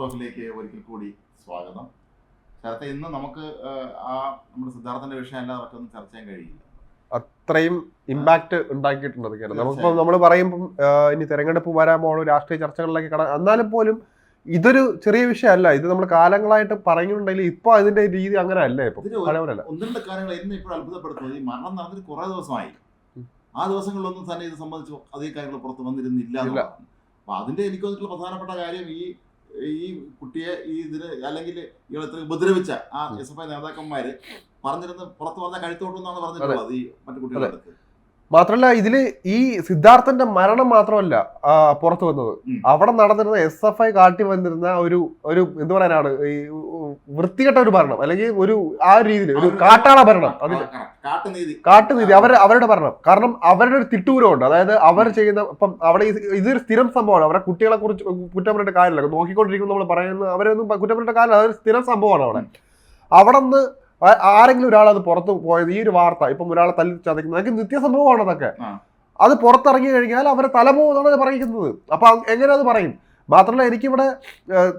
ടോക്കിലേക്ക് ഒരിക്കൽ കൂടി സ്വാഗതം. ശരത്തെ ഇന്ന് നമുക്ക് ആ നമ്മുടെ സിദ്ധാർത്ഥന്റെ വിഷയം അല്ലാതെ മറ്റൊന്നും ചർച്ച ചെയ്യാൻ കഴിയില്ല. അത്രയും ഇമ്പാക്ട് ഉണ്ടാക്കിയിട്ടുണ്ട് കേരളം. നമുക്കിപ്പോൾ നമ്മൾ പറയുമ്പം ഇനി തെരഞ്ഞെടുപ്പ് വരാൻ പോകണം രാഷ്ട്രീയ ചർച്ചകളിലേക്ക് കട എന്നാലും പോലും ഇതൊരു ചെറിയ വിഷയമല്ല. ഇത് നമ്മൾ കാലങ്ങളായിട്ട് പറഞ്ഞിട്ടുണ്ടെങ്കിൽ ഇപ്പൊ അതിന്റെ രീതി അങ്ങനെ അല്ല ഇപ്പൊ. പഴയപോലല്ല ഒന്ന് രണ്ട് കാര്യങ്ങൾ എന്നെ ഇപ്പോൾ അത്ഭുതപ്പെടുത്തുന്നത് ഈ മരണം നടന്നിട്ട് കുറെ ദിവസമായി. ആ ദിവസങ്ങളിലൊന്നും തന്നെ ഇത് സംബന്ധിച്ച് അധികം കാര്യങ്ങൾ പുറത്ത് വന്നിരുന്നില്ല. അപ്പൊ അതിന്റെ എനിക്ക് തോന്നിയിട്ടുള്ള പ്രധാനപ്പെട്ട കാര്യം ഈ ഈ കുട്ടിയെ ഈ ഇതിന് അല്ലെങ്കിൽ ഇയാൾ ഇത്ര ഉപദ്രവിച്ച ആ എസ് എഫ് ഐ നേതാക്കന്മാര് പറഞ്ഞിരുന്ന പുറത്ത് പറഞ്ഞ കഴുത്തോട്ടെന്നാണ് പറഞ്ഞിട്ടുള്ളത് ഈ മറ്റു കുട്ടികളുടെ അടുത്ത്. മാത്രമല്ല ഇതിൽ ഈ സിദ്ധാർത്ഥന്റെ മരണം മാത്രമല്ല പുറത്തു വന്നത്. അവിടെ നടന്നിരുന്ന എസ് എഫ് ഐ കാട്ടി വന്നിരുന്ന ഒരു ഒരു എന്ത് പറയാനാണ് ഈ വൃത്തികെട്ട ഒരു ഭരണം അല്ലെങ്കിൽ ഒരു ആ രീതിയിൽ ഒരു കാട്ടാള ഭരണം അതിൽ കാട്ടുനീതി. അവർ അവരുടെ ഭരണം. കാരണം അവരുടെ ഒരു തിട്ടൂരമുണ്ട്. അതായത് അവർ ചെയ്യുന്ന ഇപ്പം അവിടെ ഇത് ഇതൊരു സ്ഥിരം സംഭവമാണ്. അവരുടെ കുട്ടികളെ കുറിച്ച് കുറ്റം പറഞ്ഞിട്ട് കാര്യമില്ല. നോക്കിക്കൊണ്ടിരിക്കും നമ്മൾ പറയുന്നത് അവരൊന്നും കുറ്റം പറഞ്ഞിട്ട് കാര്യമില്ല. അതൊരു സ്ഥിരം സംഭവമാണ് അവിടെ. അവിടെ നിന്ന് ആരെങ്കിലും ഒരാൾ അത് പുറത്ത് പോയത് ഈ ഒരു വാർത്ത ഇപ്പം ഒരാളെ തല്ലി ചതയ്ക്കുന്നത് അതൊക്കെ നിത്യസംഭവമാണ് അതൊക്കെ അത് പുറത്തിറങ്ങി കഴിഞ്ഞാൽ അവരെ തലപോകുന്നതാണ് പറയുന്നത് അപ്പൊ എങ്ങനെ അത് പറയും? മാത്രമല്ല എനിക്കിവിടെ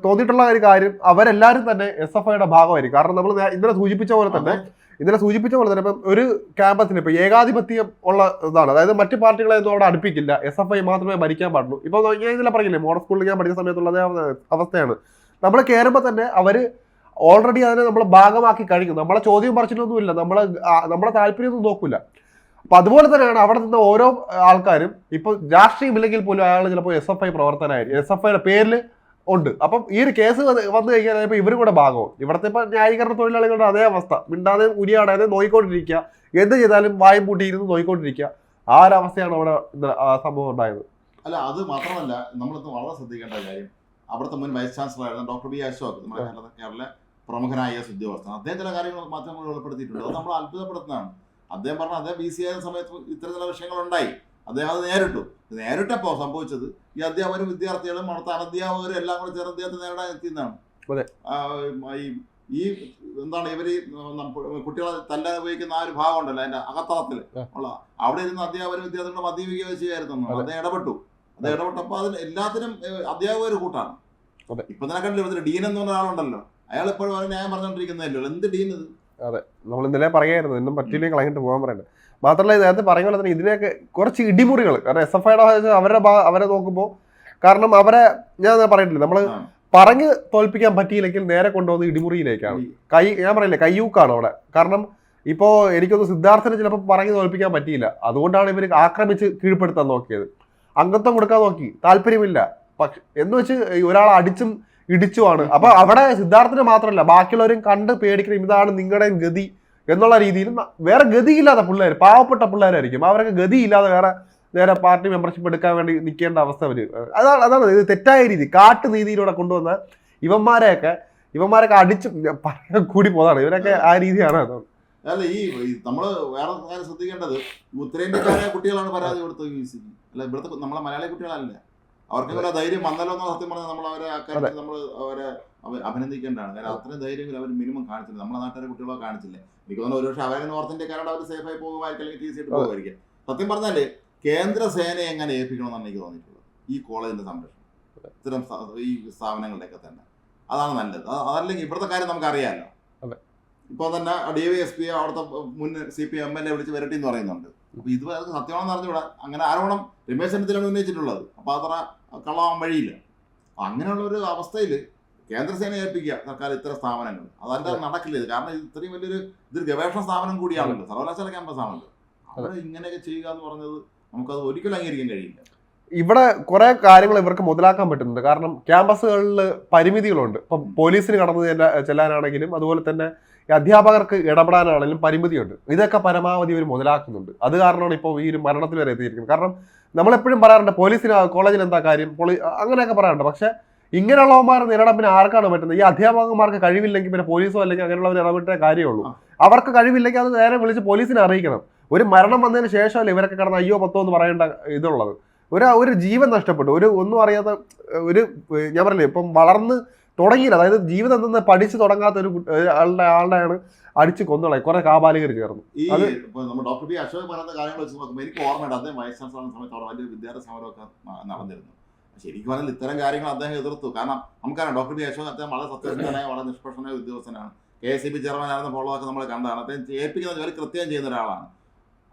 തോന്നിയിട്ടുള്ള ഒരു കാര്യം അവരെല്ലാവരും തന്നെ എസ് എഫ് ഐയുടെ ഭാഗമായിരിക്കും. കാരണം നമ്മൾ ഇന്നലെ സൂചിപ്പിച്ച പോലെ തന്നെ ഇന്നലെ സൂചിപ്പിച്ച പോലെ തന്നെ ഇപ്പം ഒരു ക്യാമ്പസിന് ഇപ്പം ഏകാധിപത്യം ഉള്ള ഇതാണ്. അതായത് മറ്റു പാർട്ടികളെ ഒന്നും അവിടെ അടുപ്പിക്കില്ല. എസ് എഫ് ഐ മാത്രമേ ഭരിക്കാൻ പാടുള്ളൂ. ഇപ്പോൾ ഞാൻ ഇതിലെ പറഞ്ഞില്ലേ മോഡൽ സ്കൂളിൽ ഞാൻ പഠിച്ച സമയത്തുള്ള അതേ അവസ്ഥയാണ്. നമ്മൾ കയറുമ്പോൾ തന്നെ അവർ ഓൾറെഡി അതിനെ നമ്മൾ ഭാഗമാക്കി കഴിഞ്ഞു. നമ്മളെ ചോദ്യം പറിച്ചിട്ടൊന്നുമില്ല നമ്മളെ നമ്മളെ താല്പര്യമൊന്നും നോക്കില്ല അപ്പൊ അതുപോലെ തന്നെയാണ് അവിടെ നിന്ന് ഓരോ ആൾക്കാരും ഇപ്പൊ രാഷ്ട്രീയമില്ലെങ്കിൽ പോലും അയാൾ ചിലപ്പോൾ എസ് എഫ് ഐ പ്രവർത്തനമായിരിക്കും. എസ് എഫ് ഐയുടെ പേരിൽ ഉണ്ട്. അപ്പം ഈ ഒരു കേസ് വന്ന് കഴിഞ്ഞാൽ ഇപ്പൊ ഇവരും കൂടെ ഭാഗവും. ഇവിടുത്തെ ഇപ്പൊ ന്യായീകരണ തൊഴിലാളികളുടെ അതേ അവസ്ഥ. മിണ്ടാതെ ഉരിയാടാതെ നോയിക്കൊണ്ടിരിക്കുക. എന്ത് ചെയ്താലും വായും പൂട്ടിയിരുന്ന് നോയിക്കൊണ്ടിരിക്കുക. ആ ഒരു അവസ്ഥയാണ് അവിടെ സംഭവം ഉണ്ടായത്. അല്ല അത് മാത്രമല്ല നമ്മളിന്ന് വളരെ ശ്രദ്ധിക്കേണ്ട കാര്യം. അവിടുത്തെ മുൻ വൈസ് ചാൻസലർ ആയിരുന്ന ഡോക്ടർ ബി അശോക് നമ്മുടെ കേരള കേരള പ്രമുഖനായ ഉദ്യോഗസ്ഥൻ അദ്ദേഹം ചില കാര്യങ്ങൾ മാധ്യമങ്ങൾ വെളിപ്പെടുത്തിയിട്ടുണ്ട്. അത് നമ്മൾ അത്ഭുതപ്പെടുത്തുന്നതാണ്. അദ്ദേഹം പറഞ്ഞു അദ്ദേഹം ബി സി ആയിരുന്ന സമയത്ത് ഇത്തരം ചില വിഷയങ്ങൾ ഉണ്ടായി അദ്ദേഹം അത് നേരിട്ടു. നേരിട്ടപ്പോ നേരിട്ടപ്പോൾ സംഭവിച്ചത് ഈ അധ്യാപകരും വിദ്യാർത്ഥികളും അവിടുത്തെ അനധ്യാപകരും എല്ലാം കൂടി ചേർന്ന് അദ്ദേഹത്തെ നേരിടാൻ എത്തിയെന്നാണ്. ഈ ഈ എന്താണ് ഇവർ കുട്ടികളെ തല്ലാൻ ഉപയോഗിക്കുന്ന ആ ഒരു ഭാഗം ഉണ്ടല്ലോ അതിന്റെ അകത്തളത്തിൽ ഉള്ള. അവിടെ ഇരുന്ന് അധ്യാപകരും വിദ്യാർത്ഥികളും മദ്യപിക്കുകയോ ചെയ്യായിരുന്നു അതെ. അദ്ദേഹം ഇടപെട്ടു. അദ്ദേഹം ഇടപെട്ടപ്പോൾ അതിൽ എല്ലാത്തിനും അധ്യാപകർ കൂട്ടാണ്. ഇപ്പൊ തന്നെ കണ്ടില്ല ഡീൻ എന്ന് പറഞ്ഞ ഒരാളുണ്ടല്ലോ. അയാൾ ഇപ്പോഴും ന്യായം പറഞ്ഞുകൊണ്ടിരിക്കുന്നതല്ലോ എന്ത് ഡീൻ ഇത്? നമ്മൾ ഇന്നലെ പറയായിരുന്നു ഇന്നും പറ്റിയില്ലെങ്കിൽ കളഞ്ഞിട്ട് പോകാൻ പറയണ്ട. മാത്രമല്ല നേരത്തെ പറഞ്ഞ പോലെ തന്നെ ഇതിനെയൊക്കെ കുറച്ച് ഇടിമുറികൾ കാരണം എസ് എഫ് ഐയുടെ അവരുടെ അവരെ നോക്കുമ്പോൾ കാരണം അവരെ ഞാൻ പറയട്ടില്ല നമ്മൾ. പറഞ്ഞ് തോൽപ്പിക്കാൻ പറ്റിയില്ലെങ്കിൽ നേരെ കൊണ്ടുവന്ന് ഇടിമുറിയിലേക്കാണ്. കൈ ഞാൻ പറയില്ലേ കയ്യൂക്കാണ് അവിടെ. കാരണം ഇപ്പോൾ എനിക്കൊന്ന് സിദ്ധാർത്ഥനെ ചിലപ്പോൾ പറഞ്ഞ് തോൽപ്പിക്കാൻ പറ്റിയില്ല. അതുകൊണ്ടാണ് ഇവർ ആക്രമിച്ച് കീഴ്പ്പെടുത്താൻ നോക്കിയത്. അംഗത്വം കൊടുക്കാൻ നോക്കി. താല്പര്യമില്ല. പക്ഷെ എന്ന് വെച്ച് ഒരാൾ അടിച്ചും ഇടിച്ചുമാണ് അപ്പൊ അവിടെ സിദ്ധാർത്ഥന് മാത്രമല്ല ബാക്കിയുള്ളവരും കണ്ട് പേടിക്കണം ഇതാണ് നിങ്ങളുടെ ഗതി എന്നുള്ള രീതിയിൽ വേറെ ഗതിയില്ലാത്ത പിള്ളേർ പാവപ്പെട്ട പിള്ളേരായിരിക്കും. അവരൊക്കെ ഗതിയില്ലാതെ വേറെ നേരെ പാർട്ടി മെമ്പർഷിപ്പ് എടുക്കാൻ വേണ്ടി നിൽക്കേണ്ട അവസ്ഥ വരും. അതാണ് അതാണ് ഇത് തെറ്റായ രീതി. കാട്ടുനീതിയിലൂടെ കൊണ്ടുവന്ന ഇവന്മാരെയൊക്കെ ഇവന്മാരൊക്കെ അടിച്ച് കൂടി പോതാണ് ഇവരൊക്കെ ആ രീതിയാണ് അതാണ് അല്ല ഈ നമ്മൾ വേറെ കാര്യം ശ്രദ്ധിക്കേണ്ടത് ഉത്തരേന്ത്യക്കാരായ കുട്ടികളാണ് പരാതി കൊടുത്തത് അല്ല ഇവിടുത്തെ നമ്മളെ മലയാളി കുട്ടികളല്ല. അവർക്ക് ആ ധൈര്യം വന്നല്ലോ എന്ന് സത്യം പറഞ്ഞാൽ നമ്മൾ അവരെ അക്കാര്യത്തിൽ നമ്മൾ അവരെ അവ- അഭിനന്ദിക്കേണ്ടതാണ്. കാരണം അത്രയും ധൈര്യം അവർ മിനിമം കാണിച്ചില്ല നമ്മുടെ നാട്ടിലെ കുട്ടികളെ കാണിച്ചില്ല? എനിക്ക് തോന്നുന്നു ഒരുപക്ഷെ അവരെ നോർത്തിന്റെ കാരണം അവർ സേഫായി പോകുമായിരിക്കും അല്ലെങ്കിൽ ടി സി ആയിട്ട് പോകുമായിരിക്കും. സത്യം പറഞ്ഞാൽ കേന്ദ്ര സേനയെ എങ്ങനെ ഏൽപ്പിക്കണമെന്നാണ് എനിക്ക് തോന്നിയിട്ടുള്ളത്. ഈ കോളേജിന്റെ സംരക്ഷണം. ഇത്തരം ഈ സ്ഥാപനങ്ങളുടെയൊക്കെ തന്നെ. അതാണ് നല്ലത്. അതല്ലെങ്കിൽ ഇവിടുത്തെ കാര്യം നമുക്ക് അറിയാമല്ലോ ഇപ്പൊ ഇപ്പോൾ തന്നെ ഡി വൈ എസ് പി അവിടുത്തെ മുൻ C P M L A വിളിച്ച് വരട്ടി എന്ന് പറയുന്നുണ്ട്. അപ്പൊ ഇത് സത്യമാണെന്ന് അറിഞ്ഞുകൂടാ. അങ്ങനെ ആരോപണം രമേശ് ചെന്നിത്തലാണ് ഉന്നയിച്ചിട്ടുള്ളത്. അപ്പൊ അത്ര കള്ളാവാൻ വഴിയില്ല. അങ്ങനെയുള്ള ഒരു അവസ്ഥയിൽ കേന്ദ്രസേന ഏൽപ്പിക്കുക സർക്കാർ ഇത്ര സ്ഥാപനങ്ങൾ. അതല്ല നടക്കില്ല. ഇത് കാരണം ഇത് ഇത്രയും വലിയൊരു ഇതൊരു ഗവേഷണ സ്ഥാപനം കൂടിയാണല്ലോ. സർവകലാശാല ക്യാമ്പസ് ആണല്ലോ. അവിടെ ഇങ്ങനെയൊക്കെ ചെയ്യുക എന്ന് പറഞ്ഞത് നമുക്കത് ഒരിക്കലും അംഗീകരിക്കാൻ കഴിയില്ല. ഇവിടെ കുറെ കാര്യങ്ങൾ ഇവർക്ക് മുതലാക്കാൻ പറ്റുന്നുണ്ട്. കാരണം ക്യാമ്പസുകളിൽ പരിമിതികളുണ്ട്. ഇപ്പം പോലീസിന് കടന്നു ചെല്ല- ചെല്ലാനാണെങ്കിലും അതുപോലെ തന്നെ അധ്യാപകർക്ക് ഇടപെടാനാണെങ്കിലും പരിമിതിയുണ്ട്. ഇതൊക്കെ പരമാവധി ഇവർ മുതലാക്കുന്നുണ്ട്. അത് കാരണമാണ് ഇപ്പോൾ ഈ ഒരു മരണത്തിൽ വരെ എത്തിയിരിക്കുന്നത്. കാരണം നമ്മളെപ്പോഴും പറയാറുണ്ട് പോലീസിന് കോളേജിൽ എന്താ കാര്യം? പോളി അങ്ങനെയൊക്കെ പറയാറുണ്ട്. പക്ഷെ ഇങ്ങനെയുള്ളവന്മാരെ നേരിടാൻ പിന്നെ ആർക്കാണ് പറ്റുന്നത്? ഈ അധ്യാപകന്മാർക്ക് കഴിവില്ലെങ്കിൽ പിന്നെ പോലീസോ അല്ലെങ്കിൽ അങ്ങനെയുള്ളവർ ഇടപെട്ടേ കാര്യമുള്ളൂ. അവർക്ക് കഴിവില്ലെങ്കിൽ അത് നേരെ വിളിച്ച് പോലീസിനെ അറിയിക്കണം. ഒരു മരണം വന്നതിന് ശേഷമല്ലേ ഇവരൊക്കെ കിടന്ന് അയ്യോ പത്തോ എന്ന് പറയേണ്ട ഇതുള്ളത്. ഒരു ഒരു ജീവൻ നഷ്ടപ്പെട്ടു. ഒരു ഒന്നും അറിയാത്ത ഒരു ഞാൻ പറഞ്ഞില്ലേ ഇപ്പം വളർന്ന് തുടങ്ങിയില്ല. അതായത് ജീവിതം എന്തെന്ന് പഠിച്ചു തുടങ്ങാത്ത ഒരു ആളുടെ ആളുടെയാണ് അടിച്ച് കൊന്നുകളായി കുറെ കാബാലികർ ചേർന്നു. ഈ നമ്മൾ ഡോക്ടർ ബി അശോക് പറയുന്ന കാര്യങ്ങൾ വെച്ച് നോക്കുമ്പോൾ എനിക്ക് ഓർമ്മയുണ്ട് അദ്ദേഹം ആയിരുന്ന സമയത്ത് അവിടെ വലിയ വിദ്യാർത്ഥി സമരമൊക്കെ നടന്നിരുന്നു. ശരിക്കും പറഞ്ഞാൽ ഇത്തരം കാര്യങ്ങൾ അദ്ദേഹം എതിർത്തു. കാരണം നമുക്കറിയാം ഡോക്ടർ ബി അശോക് അദ്ദേഹം വളരെ സത്യസന്ധനായ വളരെ നിഷ്പക്ഷനായ ഉദ്യോഗസ്ഥനാണ്. കെ എസ് സി ബി ചെയർമാനായിരുന്ന ഫോളോവൊക്കെ നമ്മൾ കണ്ടതാണ്. അദ്ദേഹം ഏൽപ്പിക്കുന്ന ജോലി കൃത്യം ചെയ്യുന്ന ഒരാളാണ്.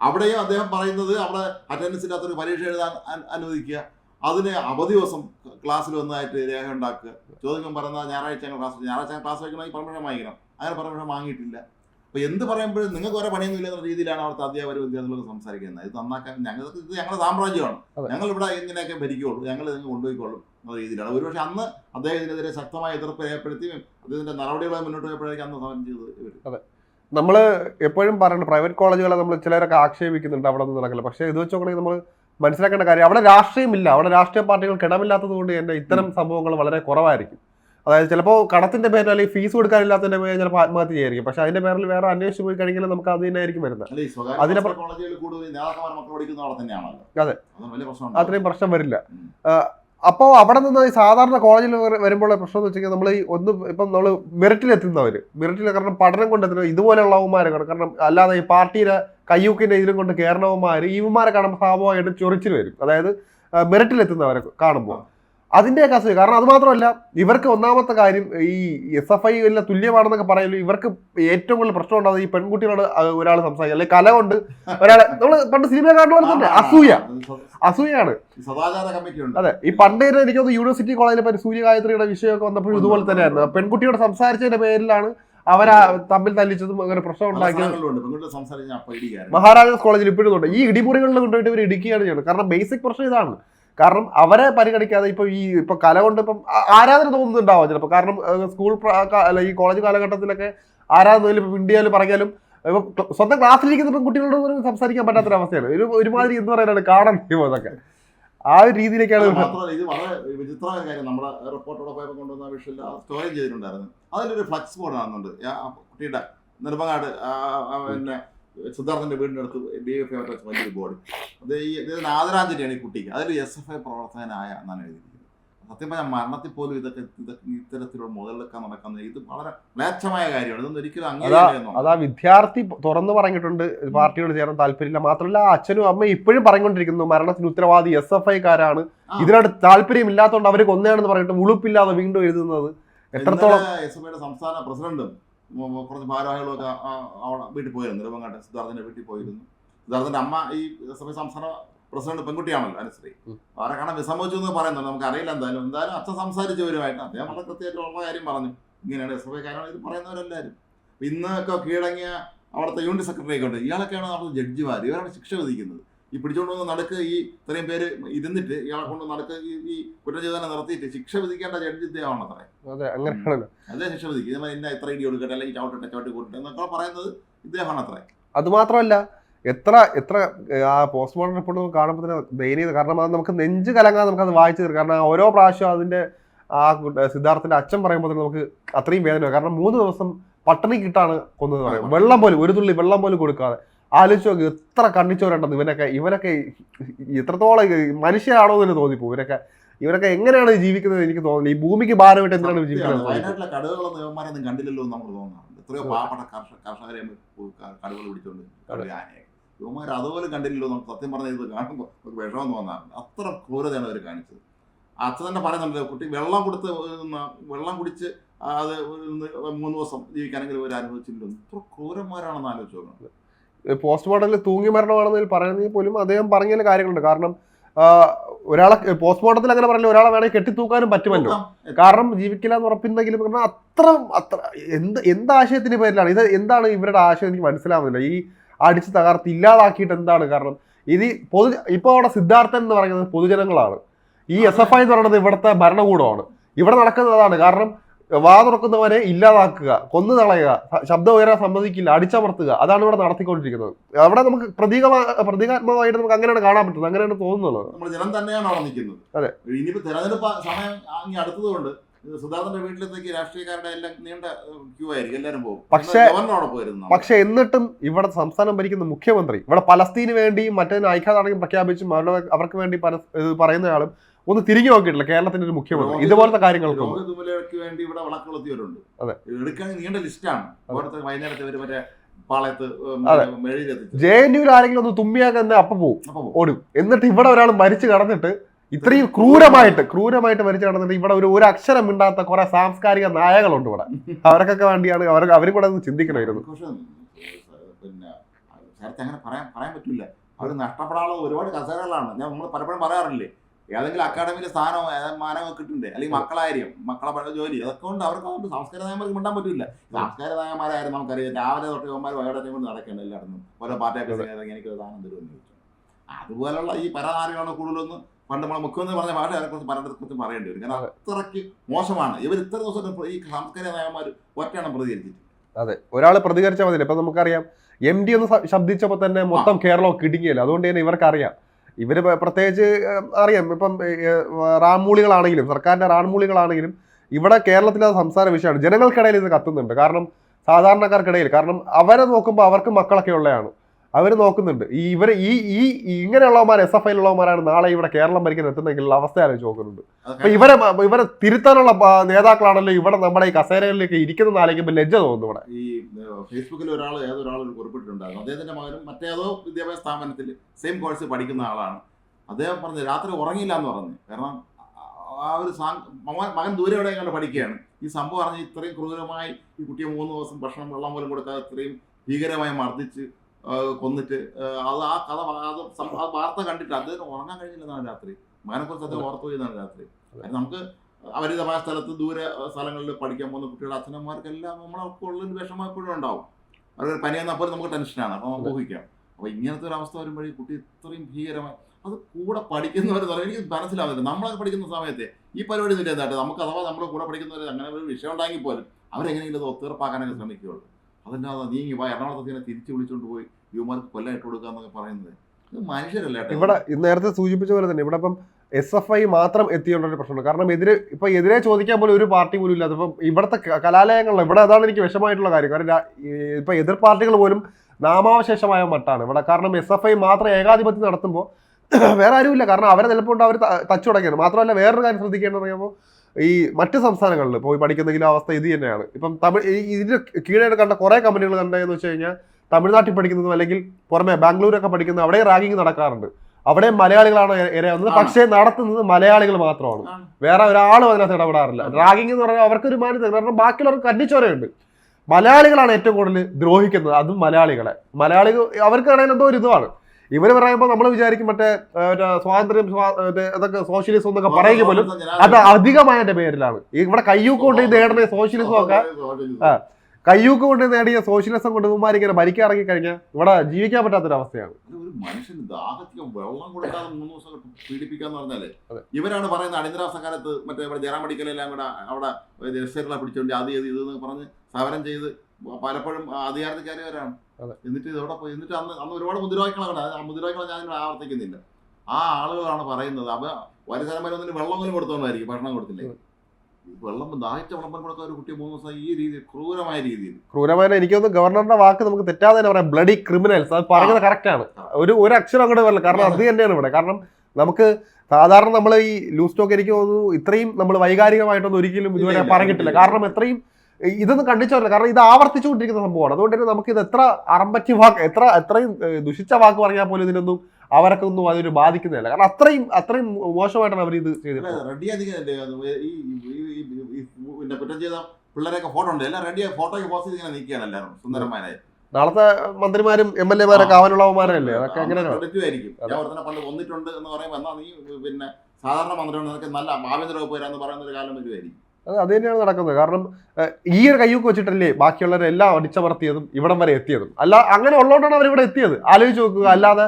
അവിടെയും അദ്ദേഹം പറയുന്നത് അവിടെ അറ്റൻഡൻസ് ഇല്ലാത്തൊരു പരീക്ഷ എഴുതാൻ അനുവദിക്കുക. അതിന് അവധി ദിവസം ക്ലാസ്സിൽ വന്നതായിട്ട് രേഖ ഉണ്ടാക്കുക ചോദിക്കും പറയുന്നത് ഞായറാഴ്ച ക്ലാസ് ഞായറാഴ്ച ക്ലാസ് വയ്ക്കണമെങ്കിൽ പെർമിഷൻ വാങ്ങിക്കണം. അങ്ങനെ പെർമിഷൻ വാങ്ങിയിട്ടില്ല. അപ്പോൾ എന്ത് പറയുമ്പോഴും നിങ്ങൾക്ക് വരെ പണിയൊന്നും ഇല്ലാത്ത രീതിയിലാണ് അവിടുത്തെ അധ്യാപകരും വിദ്യാർത്ഥികളൊക്കെ സംസാരിക്കുന്നത്. ഇത് നന്നാക്കാൻ ഞങ്ങൾക്ക് ഇത് ഞങ്ങളുടെ സാമ്രാജ്യമാണ്. ഞങ്ങൾ ഇവിടെ ഇങ്ങനെയൊക്കെ ഭരിക്കുകയുള്ളൂ ഞങ്ങൾ ഇതിന് കൊണ്ടുപോയിക്കോളും എന്ന രീതിയിലാണ്. ഒരുപക്ഷെ അന്ന് അദ്ദേഹത്തിനെതിരെ ശക്തമായ എതിർപ്പ് രേഖപ്പെടുത്തി അദ്ദേഹത്തിന്റെ നടപടികളെ മുന്നോട്ട് പോയപ്പോഴേക്കും അന്ന് സമരം ചെയ്തത് നമ്മൾ എപ്പോഴും പറയുന്നുണ്ട് പ്രൈവറ്റ് കോളേജുകളെ നമ്മൾ ചിലരൊക്കെ ആക്ഷേപിക്കുന്നുണ്ട് അവിടെ ഒന്നും നടക്കില്ല പക്ഷേ ഇത് വെച്ച് നോക്കണമെങ്കിൽ നമ്മൾ മനസ്സിലാക്കേണ്ട കാര്യം അവിടെ രാഷ്ട്രീയമില്ല. അവിടെ രാഷ്ട്രീയ പാർട്ടികൾ കിടമില്ലാത്തത് കൊണ്ട് തന്നെ ഇത്തരം സംഭവങ്ങൾ വളരെ കുറവായിരിക്കും. അതായത് ചിലപ്പോൾ കടത്തിന്റെ പേരിൽ അല്ലെങ്കിൽ ഫീസ് കൊടുക്കാനില്ലാത്തതിന്റെ പേരിൽ ചിലപ്പോൾ ആത്മഹത്യ ചെയ്യായിരിക്കും. പക്ഷെ അതിന്റെ പേരിൽ വേറെ അന്വേഷിച്ച് പോയി കഴിഞ്ഞാൽ നമുക്ക് അത് തന്നെയായിരിക്കും വരുന്നത്. അതിനെ അതെ. അത്രയും പ്രശ്നം വരില്ല. അപ്പോൾ അവിടെ നിന്ന് ഈ സാധാരണ കോളേജിൽ വരുമ്പോൾ പ്രശ്നം എന്ന് വെച്ചാൽ നമ്മൾ ഈ ഒന്ന് ഇപ്പം നമ്മൾ മെറിറ്റിൽ എത്തുന്നവർ മെറിറ്റിൽ കാരണം പഠനം കൊണ്ട് എത്തുന്ന ഇതുപോലെയുള്ളവന്മാരെ കാരണം അല്ലാതെ ഈ പാർട്ടിയുടെ കയ്യൂക്കിന്റെ ഇതിലും കൊണ്ട് കയറണവന്മാർ ഇവന്മാരെ കാണുമ്പോൾ സ്വാഭാവികമായിട്ടും ചൊറിച്ചിൽ വരും. അതായത് മെറിറ്റിലെത്തുന്നവരെ കാണുമ്പോൾ. അതിന്റെയൊക്കെ അസുഖം കാരണം അതുമാത്രമല്ല ഇവർക്ക് ഒന്നാമത്തെ കാര്യം ഈ എസ് എഫ് ഐ തുല്യമാണെന്നൊക്കെ പറയുമല്ലോ ഇവർക്ക് ഏറ്റവും കൂടുതൽ പ്രശ്നം ഉണ്ടാകുന്നത് ഈ പെൺകുട്ടികളോട് ഒരാൾ സംസാരിക്കുക അല്ലെങ്കിൽ കല കൊണ്ട് ഒരാളെ നമ്മൾ പണ്ട് സിനിമ കാണുന്ന പോലെ തന്നെ. അസൂയ. അസൂയാണ്. അതെ. ഈ പണ്ട് തന്നെ എനിക്ക് തോന്നുന്നു യൂണിവേഴ്സിറ്റി കോളേജിലെ പറ്റി സൂര്യഗായത്രിയുടെ വിഷയമൊക്കെ വന്നപ്പോഴും ഇതുപോലെ തന്നെയായിരുന്നു. പെൺകുട്ടിയോട് സംസാരിച്ചതിന്റെ പേരിലാണ് അവരാ തമ്മിൽ തല്ലിച്ചതും അങ്ങനെ പ്രശ്നം ഉണ്ടാക്കിയത്. മഹാരാജാസ് കോളേജിൽ ഇപ്പോഴും ഉണ്ട് ഈ ഇടിമുറികളിൽ കൊണ്ടുപോയിട്ട് ഇവർ ഇടിക്കുകയാണ് ചെയ്യുന്നത്. കാരണം ബേസിക് പ്രശ്നം ഇതാണ്. കാരണം അവരെ പരിഗണിക്കാതെ ഇപ്പൊ ഈ ഇപ്പൊ കല കൊണ്ട് ഇപ്പം ആരാധന തോന്നുന്നുണ്ടാവാം ചിലപ്പോൾ കാരണം സ്കൂൾ ഈ കോളേജ് കാലഘട്ടത്തിലൊക്കെ ആരാധന ഇപ്പൊ ഇന്ത്യയിൽ പറഞ്ഞാലും ഇപ്പൊ സ്വന്തം ക്ലാസ്സിലിരിക്കുന്ന കുട്ടികളോട് പോലും സംസാരിക്കാൻ പറ്റാത്തൊരവസ്ഥയാണ്. ഒരു ഒരുമാതിരി എന്ന് പറയാനാണ് കാണാൻ ഇതൊക്കെ ആ ഒരു രീതിയിലേക്കാണ് ഇത് വളരെ വിചിത്രമായ കാര്യം. നമ്മുടെ റിപ്പോർട്ടോടെ പോയപ്പോൾ കൊണ്ടുവന്ന വിഷയം സ്റ്റോറേജ് ചെയ്തിട്ടുണ്ടായിരുന്നു. അതിലൊരു ഫ്ലക്സ് ബോർഡ് കാണുന്നുണ്ട് കുട്ടിയുടെ ആ, പിന്നെ സിദ്ധാർത്ഥന്റെ വീടിനടുത്ത് ബി ഡി എഫ് ഐ വെച്ച് വലിയൊരു ബോർഡ് അത് ഈ ഇതിന് ആദരാഞ്ജലിയാണ് ഈ കുട്ടിക്ക്. അതിൽ എസ് എഫ് ഐ പ്രവർത്തകനായ എന്നാണ് എഴുതിയിരിക്കുന്നത്. സത്യം പറഞ്ഞാൽ മരണത്തിൽ പോലും ഇതൊക്കെ ഇതൊക്കെ ഇത്തരത്തിലുള്ള മുതലെടുക്കാൻ നടക്കുന്നത് ഇത് വളരെ മ്ലേച്ഛമായ കാര്യമാണ്. ഇതൊന്നും ഒരിക്കലും അംഗീകരിക്കുന്നു അതാ വിദ്യാർത്ഥി തുറന്നു പറഞ്ഞിട്ടുണ്ട് പാർട്ടിയോട് ചേരാൻ താല്പര്യമില്ല. മാത്രമല്ല അച്ഛനും അമ്മയും ഇപ്പോഴും പറഞ്ഞുകൊണ്ടിരിക്കുന്നു മരണത്തിന് ഉത്തരവാദി എസ് എഫ് ഐക്കാരാണ്. ഇതിനോട് താല്പര്യം ഇല്ലാത്തതുകൊണ്ട് അവർ കൊന്നയാണെന്ന് പറഞ്ഞിട്ട് ഉളുപ്പില്ലാതെ വീണ്ടും എഴുതുന്നത്. എത്രത്തോളം എസ് എഫ് ഐയുടെ സംസ്ഥാന പ്രസിഡന്റും കുറച്ച് ഭാരവാഹികളൊക്കെ അവിടെ വീട്ടിൽ പോയിരുന്നു. രൂപങ്ങാട്ട് സിദ്ധാർത്ഥന്റെ വീട്ടിൽ പോയിരുന്നു. സിദ്ധാർത്ഥന്റെ അമ്മ ഈ സമയ സംസ്ഥാന പ്രസിഡന്റ് പെൺകുട്ടിയാണല്ലോ അനുശ്രീ. അവരെ കാണാൻ വിസമ്മതിച്ചു എന്ന് പറയുന്നുണ്ട്. നമുക്ക് അറിയില്ല എന്തായാലും. എന്തായാലും അച്ഛൻ സംസാരിച്ചവരുമായിട്ട് അദ്ദേഹം വളരെ കൃത്യമായിട്ടുള്ള കാര്യം പറഞ്ഞു. ഇങ്ങനെയാണ് എസ് എഫ് ഐ കാരാണ് ഇത് പറയുന്നവരെല്ലാവരും ഇന്നൊക്കെ കീഴടങ്ങിയ അവിടുത്തെ യൂണിറ്റ് സെക്രട്ടറിയൊക്കെ ഉണ്ട്. ഇയാളൊക്കെയാണ് നമ്മുടെ ജഡ്ജിമാർ ഇവരാണ് ശിക്ഷ വിധിക്കുന്നത്. ഈ പിടിച്ചുകൊണ്ട് വന്ന് നടക്ക് ഈ ഇത്രയും പേര് ഇരുന്നിട്ട് ഇയാളെ കൊണ്ട് നടക്ക് ഈ കുറ്റം ചെയ്തതിനെ നിർത്തിയിട്ട് ശിക്ഷ വിധിക്കേണ്ട ജഡ്ജി ഇദ്ദേഹമാണ് അത്രേ? അതെ ശിക്ഷ വിധിക്കും. ഇതുമാതിരി ഇന്ന ഇത്ര ഇടി കൊടുക്കട്ടെ അല്ലെങ്കിൽ ചവിട്ടട്ടെ ചവിട്ടി കൊടുക്കട്ടെ എന്നൊക്കെ പറയുന്നത് ഇദ്ദേഹമാണ് അത്രേ. അത് മാത്രമല്ല എത്ര എത്ര ആ പോസ്റ്റ്മോർട്ടം റിപ്പോർട്ട് കാണുമ്പോൾ തന്നെ ദയനീയത കാരണം അത് നമുക്ക് നെഞ്ച് കലങ്ങാതെ നമുക്ക് അത് വായിച്ചു തീർക്കാം. കാരണം ഓരോ പ്രാവശ്യം അതിന്റെ ആ സിദ്ധാർത്ഥിന്റെ സിദ്ധാർത്ഥന്റെ അച്ഛൻ പറയുമ്പോൾ തന്നെ നമുക്ക് അത്രയും വേദന കാരണം മൂന്ന് ദിവസം പട്ടിണി കിട്ടാണ് കൊന്നത് പറയും വെള്ളം പോലും ഒരു തുള്ളി വെള്ളം പോലും കൊടുക്കാതെ. ആലോചിച്ച് നോക്കി എത്ര കണ്ണിച്ചോരുണ്ടെന്ന് ഇവനൊക്കെ ഇവനൊക്കെ എത്രത്തോളം മനുഷ്യനാണോ മനുഷ്യരാണോ എന്ന് തന്നെ തോന്നിപ്പോ ഇവരൊക്കെ ഇവരൊക്കെ എങ്ങനെയാണ് ജീവിക്കുന്നത് എനിക്ക് തോന്നുന്നു ഈ ഭൂമിക്ക് ഭാരമായിട്ട് എന്താണ് ജീവിക്കുന്നത്. വയനാട്ടിലെ കടകളൊന്നും ഇവന്മാരൊന്നും കണ്ടില്ലല്ലോ എന്ന് നമുക്ക് തോന്നുന്നുണ്ട് എത്രയോ പാവപ്പെട്ട കർഷക കർഷകരെ കടുകൾ പിടിച്ചോണ്ട്. ആനയെ. ഇവന്മാർ അതുപോലെ കണ്ടില്ലല്ലോ നമുക്ക് സത്യം പറഞ്ഞ ഇത് കാണുമ്പോൾ ഒരു വിഷമം തോന്നാറുണ്ട്. അത്ര ക്രൂരതയാണ് അവർ കാണിച്ചത്. അച്ഛൻ തന്നെ പറയുന്നുണ്ട് കുട്ടി വെള്ളം കൊടുത്ത് വെള്ളം കുടിച്ച് അത് മൂന്ന് ദിവസം ജീവിക്കാനെങ്കിലും അവർ അനുഭവിച്ചില്ലല്ലോ. ഇത്ര ക്രൂരന്മാരാണെന്ന് ആലോചിച്ച് നോക്കണം. പോസ്റ്റ്മോർട്ടത്തിൽ തൂങ്ങി മരണമാണെന്ന് പറയുന്നതിൽ പോലും അദ്ദേഹം പറഞ്ഞ കാര്യങ്ങളുണ്ട്. കാരണം ഒരാളെ പോസ്റ്റ് പോസ്റ്റ്മോർട്ടത്തിൽ അങ്ങനെ പറഞ്ഞില്ല ഒരാളെ വേണമെങ്കിൽ കെട്ടിത്തൂക്കാനും പറ്റുമല്ലോ. കാരണം ജീവിക്കില്ല എന്ന് ഉറപ്പിന്നെങ്കിലും പറഞ്ഞാൽ അത്ര അത്ര എന്ത് എന്ത് ആശയത്തിന്റെ പേരിലാണ്? ഇത് എന്താണ് ഇവരുടെ ആശയം? എനിക്ക് മനസ്സിലാവുന്നില്ല. ഈ അടിച്ച് തകർത്ത് ഇല്ലാതാക്കിയിട്ട് എന്താണ് കാരണം? ഇത് പൊതു ഇപ്പോൾ അവിടെ സിദ്ധാർത്ഥൻ എന്ന് പറയുന്നത് പൊതുജനങ്ങളാണ്. ഈ എസ് എഫ് ഐ എന്ന് പറയുന്നത് ഇവിടുത്തെ ഭരണകൂടമാണ്. ഇവിടെ നടക്കുന്നതാണ് അതാണ്. കാരണം വാ തുറക്കുന്നവരെ ഇല്ലാതാക്കുക കൊന്നു കളയുക ശ- ശബ്ദം ഉയരാൻ സമ്മതിക്കില്ല അടിച്ചമർത്തുക. അതാണ് ഇവിടെ നടത്തിക്കൊണ്ടിരിക്കുന്നത്. അവിടെ നമുക്ക് പ്രതീകമാ പ്രതീകാത്മകമായിട്ട് നമുക്ക് അങ്ങനെയാണ് കാണാൻ പറ്റുന്നത്. അങ്ങനെയാണ് തോന്നുന്നത്. നമ്മൾ ജനം തന്നെയാണ് അവിടെ നിൽക്കുന്നത്. അതെ. ഇനിയിപ്പോ തെരഞ്ഞെടുപ്പ് സമയം ഇനി അടുത്തതുകൊണ്ട് സുധാകരന്റെ വീട്ടിലെത്തേക്ക് രാഷ്ട്രീയക്കാരുടെ എല്ലാം നീണ്ട ക്യൂ ആയിരിക്കും. എല്ലാവരും പോകും. പക്ഷേ- പക്ഷെ എന്നിട്ടും ഇവിടെ സംസ്ഥാനം ഭരിക്കുന്ന മുഖ്യമന്ത്രി ഇവിടെ പലസ്തീന് വേണ്ടിയും മറ്റേ ഐക്യദാർഢ്യം പ്രഖ്യാപിച്ചും അവരുടെ അവർക്ക് വേണ്ടി പല ഇത് പറയുന്നയാളും ഒന്ന് തിരിഞ്ഞു നോക്കിയിട്ടില്ല. കേരളത്തിന്റെ ഒരു മുഖ്യമന്ത്രി. ഇതുപോലത്തെ കാര്യങ്ങൾക്കും വേണ്ടി ഇവിടെ വിളക്കുകൊളുത്തിയവരുണ്ട് അതെ. എടുക്കുകയാണെങ്കിൽ നീണ്ട ലിസ്റ്റാണ് ഇവിടുത്തെ വൈകുന്നേരത്തെ വരെ മറ്റേ. ജെ എൻ യുവിൽ ആരെങ്കിലും ഒന്ന് തുമ്മിയാക്കുന്ന അപ്പൊ പോവും. ഓടും. എന്നിട്ട് ഇവിടെ ഒരാൾ മരിച്ചു കടന്നിട്ട് ഇത്രയും ക്രൂരമായിട്ട് ക്രൂരമായിട്ട് മരിച്ചു കടന്നിട്ട് ഇവിടെ ഒരു ഒരു അക്ഷരം മിണ്ടാത്ത കുറെ സാംസ്കാരിക നായകളുണ്ട് ഇവിടെ. അവർക്കൊക്കെ വേണ്ടിയാണ് അവർ അവരും കൂടെ ഒന്ന് ചിന്തിക്കണമായിരുന്നു. പിന്നെ അങ്ങനെ പറയാൻ പറയാൻ പറ്റില്ല അവർ നഷ്ടപ്പെടാനുള്ള ഒരുപാട് കസേരകളാണ്. ഞാൻ നമ്മൾ പലപ്പോഴും പറയാറില്ലേ ഏതെങ്കിലും അക്കാഡമിയിലെ സ്ഥാനമോ മാനമോ കിട്ടുന്നുണ്ട് അല്ലെങ്കിൽ മക്കളായിരിക്കും. മക്കളെ പഠന ജോലി. അതൊക്കെ കൊണ്ട് അവർക്ക് അതുകൊണ്ട് സംസ്കാര നയന്മാർക്ക് മിണ്ടാൻ പറ്റില്ല സംസ്കാര നയന്മാരായാലും നമുക്കറിയാം രാവിലെ തൊട്ട് ഇവന്മാർ വൈകിട്ടേ കൊണ്ട് നടക്കേണ്ട എല്ലായിടത്തും. ഓരോ പാർട്ടിയൊക്കെ എനിക്ക് സ്ഥാനം ദാനം തരുമെന്ന് ചോദിച്ചു. അതുപോലുള്ള ഈ പരാതികളാണ് കൂടുതലൊന്നും പണ്ട് നമ്മളെ മുഖ്യമന്ത്രി പറഞ്ഞ ഭാഷ അതിനെക്കുറിച്ച് കുറിച്ച് പറയേണ്ടി വരും. കാരണം അത്രയ്ക്ക് മോശമാണ്. ഇവർ ഇത്ര ദിവസം ഈ സംസ്കാര നയന്മാർ ഒറ്റയാണ് പ്രതികരിച്ചിട്ട്. അതെ. ഒരാൾ പ്രതികരിച്ചാൽ മതി ഇപ്പൊ നമുക്കറിയാം. എം ഡി ഒന്ന് ശബ്ദിച്ചപ്പോ ശബ്ദിച്ചപ്പോൾ തന്നെ മൊത്തം കേരളം കിടുങ്ങിയല്ലോ അതുകൊണ്ട് തന്നെ ഇവർക്ക് അറിയാം ഇവർ പ- പ്രത്യേകിച്ച് അറിയാം. ഇപ്പം റാൺമൂളികളാണെങ്കിലും സർക്കാരിന്റെ റാൺമൂളികളാണെങ്കിലും ഇവിടെ കേരളത്തിൽ അത് സംസാര വിഷയമാണ്. ജനങ്ങൾക്കിടയിൽ ഇത് കത്തുന്നുണ്ട്. കാരണം സാധാരണക്കാർക്കിടയിൽ. കാരണം അവരെ നോക്കുമ്പോൾ അവർക്ക് മക്കളൊക്കെ ഉള്ളതാണ്. അവർ നോക്കുന്നുണ്ട്. ഈ ഇവർ ഈ ഈ ഇങ്ങനെയുള്ളവന്മാർ എസ് എഫ് ഐയിലുള്ളവന്മാരാണ് നാളെ ഇവിടെ കേരളം ഭരിക്കാൻ എത്തുന്നെങ്കിൽ അവസ്ഥ ആലോചിച്ച് നോക്കുന്നുണ്ട്. അപ്പൊ ഇവരെ ഇവരെ തിരുത്താനുള്ള നേതാക്കളാണല്ലോ ഇവിടെ നമ്മുടെ ഈ കസേരകളിലേക്ക് ഇരിക്കുന്ന ആലോചിക്കുമ്പോൾ ലജ്ജ തോന്നുന്നു ഇവിടെ. ഈ ഫേസ്ബുക്കിൽ ഒരാൾ ഏതൊരാൾ കുറിപ്പിട്ടുണ്ടായിരുന്നു അദ്ദേഹത്തിന്റെ മകനും മറ്റേതോ വിദ്യാഭ്യാസ സ്ഥാപനത്തിൽ സെയിം കോഴ്സ് പഠിക്കുന്ന ആളാണ്. അദ്ദേഹം പറഞ്ഞു രാത്രി ഉറങ്ങിയില്ല എന്ന് പറഞ്ഞു. കാരണം ആ ഒരു മകൻ മകൻ ദൂരെ എവിടെ കണ്ട് പഠിക്കുകയാണ്. ഈ സംഭവം അറിഞ്ഞ് ഇത്രയും ക്രൂരമായി ഈ കുട്ടിയെ മൂന്ന് ദിവസം ഭക്ഷണം വെള്ളം പോലും കൊടുക്കാതെ ഇത്രയും ഭീകരമായി മർദ്ദിച്ച് കൊന്നിട്ട് അത് ആ കഥ അത് വാർത്ത കണ്ടിട്ട് അദ്ദേഹത്തിന് ഉറങ്ങാൻ കഴിഞ്ഞില്ലെന്നാണ് രാത്രി. മകനെ കുറിച്ച് അദ്ദേഹം ഓർത്തു പോയതാണ് രാത്രി. നമുക്ക് അവരിതമായ സ്ഥലത്ത് ദൂരെ സ്ഥലങ്ങളിൽ പഠിക്കാൻ പോകുന്ന കുട്ടികളുടെ അച്ഛനമ്മമാർക്കെല്ലാം നമ്മളൊക്കെ ഉള്ളൊരു വിഷമം എപ്പോഴും ഉണ്ടാവും. അവരുടെ പനി വന്നപ്പോൾ നമുക്ക് ടെൻഷനാണ് അപ്പോൾ നമുക്ക് ഊഹിക്കാം. അപ്പോൾ ഇങ്ങനത്തെ ഒരു അവസ്ഥ വരുമ്പോഴേ കുട്ടി ഇത്രയും ഭീകരമായി അത് കൂടെ പഠിക്കുന്നവർ പറയും എനിക്ക് മനസ്സിലാവുന്നില്ല. നമ്മളൊക്കെ പഠിക്കുന്ന സമയത്ത് ഈ പരിപാടി ഒന്നും ഇല്ലാതായിട്ട് നമുക്ക് അഥവാ നമ്മുടെ കൂടെ പഠിക്കുന്നവർ അങ്ങനെ ഒരു വിഷയം ഉണ്ടാക്കി പോലും അവരെങ്ങനെയെങ്കിലും അത് ഒത്തീർപ്പാക്കാനൊക്കെ ശ്രമിക്കുകയുള്ളൂ. അതല്ലാതെ നീങ്ങി പോയി. എറണാകുളത്ത് തിരിച്ചു വിളിച്ചുകൊണ്ട് പോയി. യുവമാർക്ക് കൊല്ലായിട്ട് കൊടുക്കുക എന്നൊക്കെ പറയുന്നത്. ഇത്. ഇവിടെ നേരത്തെ സൂചിപ്പിച്ച പോലെ തന്നെ ഇവിടെ ഇപ്പം എസ് എഫ് ഐ മാത്രം എത്തിയുള്ള ഒരു പ്രശ്നമുണ്ട്. കാരണം എതിരെ ഇപ്പൊ എതിരെ ചോദിക്കാൻ പോലും ഒരു പാർട്ടി പോലും ഇല്ലാത്ത ഇപ്പം ഇവിടുത്തെ കലാലയങ്ങളിൽ ഇവിടെ അതാണ് എനിക്ക് വിഷമായിട്ടുള്ള കാര്യം. കാരണം ഇപ്പൊ എതിർ പാർട്ടികൾ പോലും നാമാവശേഷമായ മട്ടാണ് ഇവിടെ. കാരണം എസ് എഫ് ഐ മാത്രം ഏകാധിപത്യം നടത്തുമ്പോൾ വേറെ ആരുമില്ല. കാരണം അവരെ നിലപ്പുണ്ട് അവർ തച്ചുടങ്ങിയാണ് മാത്രമല്ല വേറൊരു കാര്യം ശ്രദ്ധിക്കേണ്ടത് പറയുമ്പോൾ ഈ മറ്റ് സംസ്ഥാനങ്ങളിൽ പോയി പഠിക്കുന്നെങ്കിലും അവസ്ഥ ഇത് തന്നെയാണ്. ഇപ്പം തമിഴ് ഈ ഇതിന് കീഴായിട്ട് കണ്ട കുറേ കമ്പനികൾ കണ്ടതെന്ന് വെച്ച് കഴിഞ്ഞാൽ തമിഴ്നാട്ടിൽ പഠിക്കുന്നതും അല്ലെങ്കിൽ പുറമെ ബാംഗ്ലൂരൊക്കെ പഠിക്കുന്ന അവിടെ റാഗിങ് നടക്കാറുണ്ട്. അവിടെ മലയാളികളാണ് ഇര- ഇരയാവുന്നത് പക്ഷേ നടത്തുന്നത് മലയാളികൾ മാത്രമാണ്. വേറെ ഒരാളും അതിനകത്ത് ഇടപെടാറില്ല. റാഗിങ് എന്ന് പറഞ്ഞാൽ അവർക്കൊരു മാന്യത കാരണം ബാക്കിയുള്ളവർക്ക് കന്നിച്ചോരയുണ്ട്. മലയാളികളാണ് ഏറ്റവും കൂടുതൽ ദ്രോഹിക്കുന്നത്. അതും മലയാളികളെ. മലയാളികൾ അവർക്ക് ആണെങ്കിൽ എന്തോ ഒരു ഇതുമാണ്. ഇവർ പറയുമ്പോൾ നമ്മൾ വിചാരിക്കും മറ്റേ സ്വാതന്ത്ര്യം സ്വാ- ഇതൊക്കെ സോഷ്യലിസം എന്നൊക്കെ പറയുക പോലും അത് അധികമായതിന്റെ പേരിലാണ് ഇവിടെ കയ്യൂക്ക് കൊണ്ട് നേടുന്ന സോഷ്യലിസം ഒക്കെ. കയ്യൂക്ക് കൊണ്ട് നേടിയ സോഷ്യലിസം കൊണ്ട് ഇവന്മാർ ഇങ്ങനെ ഭരിക്കാൻ ഇറങ്ങി കഴിഞ്ഞാൽ ഇവിടെ ജീവിക്കാൻ പറ്റാത്തൊരവസ്ഥയാണ് മനുഷ്യന് ദാഹത്തിക്ക് വെള്ളം കൊടുക്കാതെ മൂന്ന് ദിവസം പീഡിപ്പിക്കാന്ന് പറഞ്ഞാലേ. ഇവരാണ് പറയുന്നത് അടിയന്തരാവസ്ഥ കാലത്ത് മറ്റേ ഇവിടെ ജയറാം മെഡിക്കലെല്ലാം കൂടെ അവിടെ രജിസ്റ്ററുകളെ പിടിച്ചോണ്ട് അത് ഇത് ഇത് പറഞ്ഞ് സമരം ചെയ്ത് പലപ്പോഴും അധികാരത്തിൽ കയറിയവരാണ് എന്നിട്ട് ഇതോടെ പോയി. എന്നിട്ട് അന്ന് അന്ന് ഒരുപാട് മുദ്രാവാക്യങ്ങളാണ് ആ മുദ്രാവാക്യങ്ങൾ ഞാൻ ആവർത്തിക്കുന്നില്ല. ആ ആളുകളാണ് പറയുന്നത്. അവ വരിസരമ്പരം ഒന്നിന് വെള്ളം പോലും കൊടുത്തോണ്ടായിരിക്കും ഭക്ഷണം കൊടുത്തില്ലേ? വെള്ളം ദാഹിച്ച വിളമ്പം കൊടുക്കാൻ ഒരു കുട്ടി മൂന്ന് ദിവസം ഈ രീതിയിൽ ക്രൂരമായ രീതിയിൽ. ക്രൂരമായ എനിക്കൊന്നും ഗവർണറുടെ വാക്ക് നമുക്ക് തെറ്റാതെ തന്നെ പറയാം. ബ്ലഡി ക്രിമിനൽസ് അത് പറഞ്ഞത് കറക്റ്റ് ആണ്. ഒരു ഒരു അക്ഷരം അങ്ങോട്ട് വരില്ല. കാരണം അത്. തന്നെയാണ് ഇവിടെ. കാരണം നമുക്ക് സാധാരണ നമ്മൾ ഈ ലൂസ് സ്റ്റോക്ക് എനിക്ക് തോന്നുന്നു ഇത്രയും നമ്മൾ വൈകാരികമായിട്ടൊന്നും ഒരിക്കലും ഇതുവരെ പറഞ്ഞിട്ടില്ല. കാരണം എത്രയും ഇതൊന്നും കണ്ടിച്ചവരില്ല. കാരണം ഇത് ആവർത്തിച്ചുകൊണ്ടിരിക്കുന്ന സംഭവമാണ്. അതുകൊണ്ട് തന്നെ നമുക്ക് ഇത് എത്ര അറമ്പറ്റി വാക്ക് എത്ര എത്രയും ദുഷിച്ച വാക്ക് പറഞ്ഞാൽ പോലും ഇതിനൊന്നും അവരൊക്കെ ഒന്നും അതൊരു ബാധിക്കുന്നില്ല കാരണം അത്രയും അത്രയും മോശമായിട്ടാണ് അവർ ഇത് ചെയ്തിട്ടുള്ളത് പിള്ളേരൊക്കെ ഫോട്ടോ ഉണ്ട്. എല്ലാം ഫോട്ടോയ്ക്ക് പോസ്റ്റ് ചെയ്ത് ഇങ്ങനെ നിൽക്കുകയാണ് എല്ലാവരും നാളത്തെ മന്ത്രിമാരും എം എൽ എമാരൊക്കെ ആവാനുള്ളവന്മാരല്ലേ അതൊക്കെ എങ്ങനെയാണ്? ഞാൻ പണ്ട് എന്ന് പറയുമ്പോൾ എന്നാ നീ പിന്നെ സാധാരണ മന്ത്രിയാണ് നിനക്ക് നല്ല ആഭ്യന്തര വകുപ്പ് വരാന്ന് പറയുന്ന ഒരു കാലം വരുമായിരിക്കും അത് അത് തന്നെയാണ് നടക്കുന്നത്. കാരണം ഈ ഒരു കയ്യൂക്ക് വെച്ചിട്ടല്ലേ ബാക്കിയുള്ളവരെല്ലാം അടിച്ചമർത്തിയതും ഇവിടം വരെ എത്തിയതും. അല്ല അങ്ങനെ ഉള്ളതുകൊണ്ടാണ് അവർ ഇവിടെ എത്തിയത്. ആലോചിച്ച് നോക്കുക. അല്ലാതെ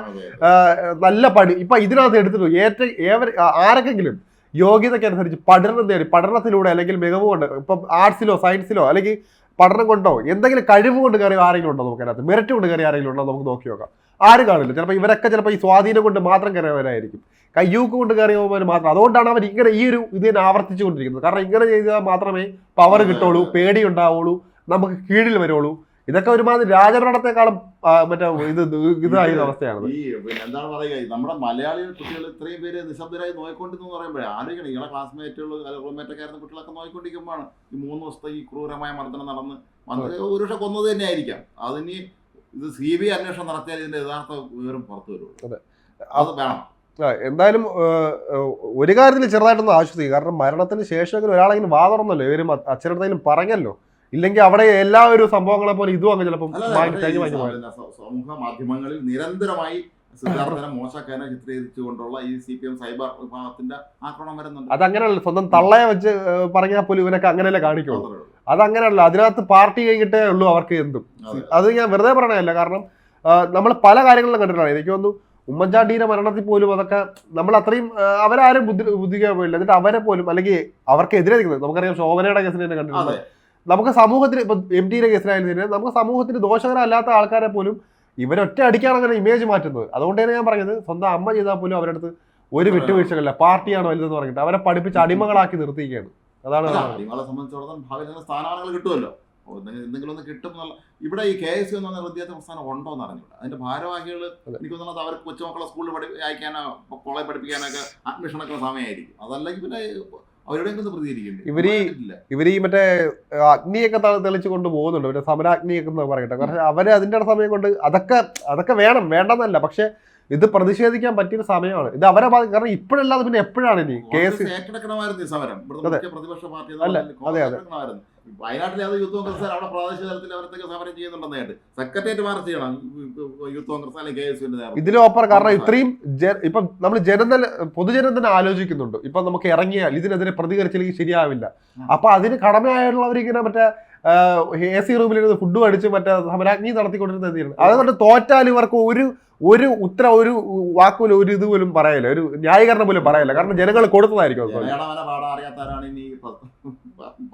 നല്ല പടി. ഇപ്പൊ ഇതിനകത്ത് എടുത്തിട്ടു ഏറ്റ ഏവർ ആരൊക്കെങ്കിലും യോഗ്യതയ്ക്ക് അനുസരിച്ച് പഠനം തേടി പഠനത്തിലൂടെ അല്ലെങ്കിൽ മികവ് കൊണ്ട് ഇപ്പം ആർട്സിലോ സയൻസിലോ അല്ലെങ്കിൽ പഠനം കൊണ്ടോ എന്തെങ്കിലും കഴിവ് കൊണ്ട് കയറി ആരെങ്കിലും ഉണ്ടോ നമുക്ക് അതിനകത്ത്? മെറിറ്റ് കൊണ്ട് കയറി ആരെങ്കിലും ഉണ്ടോ നമുക്ക് നോക്കി നോക്കാം. ആരും കാണില്ല. ചിലപ്പോൾ ഇവരൊക്കെ ചിലപ്പോൾ ഈ സ്വാധീനം കൊണ്ട് മാത്രം കയറിയവരായിരിക്കും. കയ്യൂക്ക് കൊണ്ട് കയറിയവർ മാത്രം. അതുകൊണ്ടാണ് അവർ ഇങ്ങനെ ഈ ഒരു ഇത് തന്നെ ആവർത്തിച്ചു കൊണ്ടിരിക്കുന്നത് കാരണം ഇങ്ങനെ ചെയ്താൽ മാത്രമേ പവർ കിട്ടുള്ളൂ പേടി ഉണ്ടാവുള്ളൂ നമുക്ക് കീഴിൽ വരുള്ളൂ. ഇതൊക്കെ ഒരുമാതിരി രാജഭരണത്തെക്കാളും മറ്റേ ഇത് ഇതായ അവസ്ഥയാണ് ഈ പിന്നെ എന്താണ് പറയുക നമ്മുടെ മലയാളി കുട്ടികൾ ഇത്രയും പേര് നിശബ്ദരായി നോയിക്കൊണ്ടിരുന്നു പറയുമ്പോഴേ ആലോചിക്കണം ഇയാളെ ക്ലാസ്മേറ്റുകൾ റൂംമേറ്റ് ഒക്കെ ആയിരുന്ന കുട്ടികളൊക്കെ നോയിക്കൊണ്ടിരിക്കുമ്പോഴാണ് ഈ മൂന്ന് ദിവസത്തെ ഈ ക്രൂരമായ മർദ്ദനം നടന്ന് മന്ത്രി ഒരു പക്ഷെ കൊന്നത് തന്നെ ആയിരിക്കാം അതിനി ഇത് സി ബി ഐ അന്വേഷണം നടത്തിയാൽ ഇതിന്റെ യഥാർത്ഥ വിവരം പുറത്തു വരുള്ളൂ. അതെ. വേണം. എന്തായാലും ഒരു കാര്യത്തിൽ ചെറുതായിട്ടൊന്ന് ആശ്വസിക്കും. കാരണം മരണത്തിന് ശേഷമെങ്കിലും ഒരാളെങ്കിലും വാതറന്നല്ലോ. ഇവരും അച്ഛനടുത്തെങ്കിലും പറഞ്ഞല്ലോ. ഇല്ലെങ്കിൽ അവിടെ എല്ലാ ഒരു സംഭവങ്ങളെ പോലെ ഇതും അങ്ങ് ചിലപ്പോൾ സമൂഹ മാധ്യമങ്ങളിൽ നിരന്തരമായി സിദ്ധാർത്ഥനെ മോശക്കാരനെ ചിത്രീകരിച്ചുകൊണ്ടുള്ള ഈ സി പി എം സൈബർ വിഭാഗത്തിന്റെ ആക്രമണം വരുന്നുണ്ട്. അതങ്ങനെയല്ല സ്വന്തം തള്ളയെ വെച്ച് പറഞ്ഞാൽ പോലും ഇവനൊക്കെ അങ്ങനെയല്ലേ കാണിക്കുള്ളൂ. അതങ്ങനെയല്ല അതിനകത്ത് പാർട്ടി കഴിഞ്ഞിട്ടേ ഉള്ളൂ അവർക്ക് എന്തും. അതെ. അത് ഞാൻ വെറുതെ പറയണല്ല കാരണം നമ്മൾ പല കാര്യങ്ങളിലും കണ്ടിട്ടാണ് എനിക്ക് തോന്നുന്നു ഉമ്മൻചാണ്ടിയുടെ മരണത്തിൽ പോലും അതൊക്കെ നമ്മൾ അത്രയും അവരാരും ബുദ്ധി ബുദ്ധിക്കാൻ പോയില്ല. എന്നിട്ട് അവരെ പോലും അല്ലെങ്കിൽ അവർക്കെതിരെ നിൽക്കുന്നത്. നമുക്കറിയാം ശോഭനയുടെ കേസിനെ തന്നെ കണ്ടിട്ടുണ്ട്. നമുക്ക് സമൂഹത്തിൽ ഇപ്പൊ എം ടിയുടെ കേസിലായാലും തന്നെ നമുക്ക് സമൂഹത്തിന് ദോഷകരമല്ലാത്ത ആൾക്കാരെ പോലും ഇവരൊറ്റ അടിക്കാണ് അങ്ങനെ ഇമേജ് മാറ്റുന്നത്. അതുകൊണ്ട് തന്നെ ഞാൻ പറഞ്ഞത് സ്വന്തം അമ്മ ചെയ്താൽ പോലും അവരുടെ അടുത്ത് ഒരു വിട്ടുവീഴ്ചകളില്ല. പാർട്ടിയാണ് വലുതെന്ന് പറഞ്ഞിട്ട്. അവരെ പഠിപ്പിച്ച് അടിമകളാക്കി നിർത്തിയിരിക്കുകയാണ്. അതാണ്. അടിമകളെ സംബന്ധിച്ചിടത്തോളം ഭാവിയിൽ സ്ഥാനമാനങ്ങൾ കിട്ടുമല്ലോ. എന്തെങ്കിലും ഒന്ന് കിട്ടും എന്നുള്ള ഇവിടെ ഈ കെ എസ് എന്ന് പറഞ്ഞ വിദ്യാർത്ഥി പ്രസ്ഥാനം ഉണ്ടോ എന്ന് അറിഞ്ഞില്ല അതിന്റെ ഭാരവാഹികൾ എനിക്ക് തോന്നുന്നത് അവർക്ക് കൊച്ചുമക്കളെ സ്കൂളിൽ പഠി അയക്കാനോ കോളേജ് പഠിപ്പിക്കാനൊക്കെ അഡ്മിഷനൊക്കെ സമയമായിരിക്കും. അതല്ലെങ്കിൽ പിന്നെ ഇവർ ഈ- മറ്റേ അഗ്നിയൊക്കെ തെളിച്ചു തെളിച്ച് കൊണ്ട് പോകുന്നുണ്ട്. മറ്റേ സമരാഗ്നിയൊക്കെ പറയട്ടെ. പക്ഷെ അവർ അതിന്റെ സമയം കൊണ്ട് അതൊക്കെ അതൊക്കെ വേണം. വേണ്ടെന്നല്ല. പക്ഷെ ഇത് പ്രതിഷേധിക്കാൻ പറ്റിയ സമയമാണ്. ഇത് അവരെ കാരണം ഇപ്പോഴല്ലാതെ പിന്നെ എപ്പോഴാണ് ഇനി കേസ് അതെ. പ്രതിപക്ഷ പാർട്ടി അല്ല, അതെ. വയനാട്ടിലെ അത് യൂത്ത് കോൺഗ്രസ് അവിടെ പ്രാദേശിക തലത്തിൽ അവരത്തൊക്കെ സമരം ചെയ്യുന്നുണ്ടെന്നായിട്ട്. സെക്രട്ടേറിയറ്റ് മാർച്ച് ചെയ്യണം. യൂത്ത് കോൺഗ്രസ് അല്ലെങ്കിൽ കെ എസ് യുവിന്റെ ഇതിലും ഓപ്പർ കാരണം ഇത്രയും ഇപ്പം നമ്മൾ ജനം തന്നെ പൊതുജനം തന്നെ ആലോചിക്കുന്നുണ്ട്. ഇപ്പൊ നമുക്ക് ഇറങ്ങിയാൽ ഇതിനെതിരെ പ്രതികരിച്ചില്ലെങ്കിൽ ശരിയാവില്ല. അപ്പൊ അതിന് കടമയായുള്ളവരിങ്ങനെ മറ്റേ എ സി റൂമിലിരുന്ന് ഫുഡ് അടിച്ച് മറ്റേ സമരാഗ്നി നടത്തിക്കൊണ്ടിരുന്ന എന്തിനാണ്? അതുകൊണ്ട് തോറ്റാൽ ഇവർക്ക് ഒരു ഒരു ഉത്തര ഒരു വാക്കുപോലും ഒരു ഇത് പോലും പറയല്ല. ഒരു ന്യായീകരണം പോലും പറയല്ല. കാരണം ജനങ്ങൾ കൊടുത്തതായിരിക്കും അത്.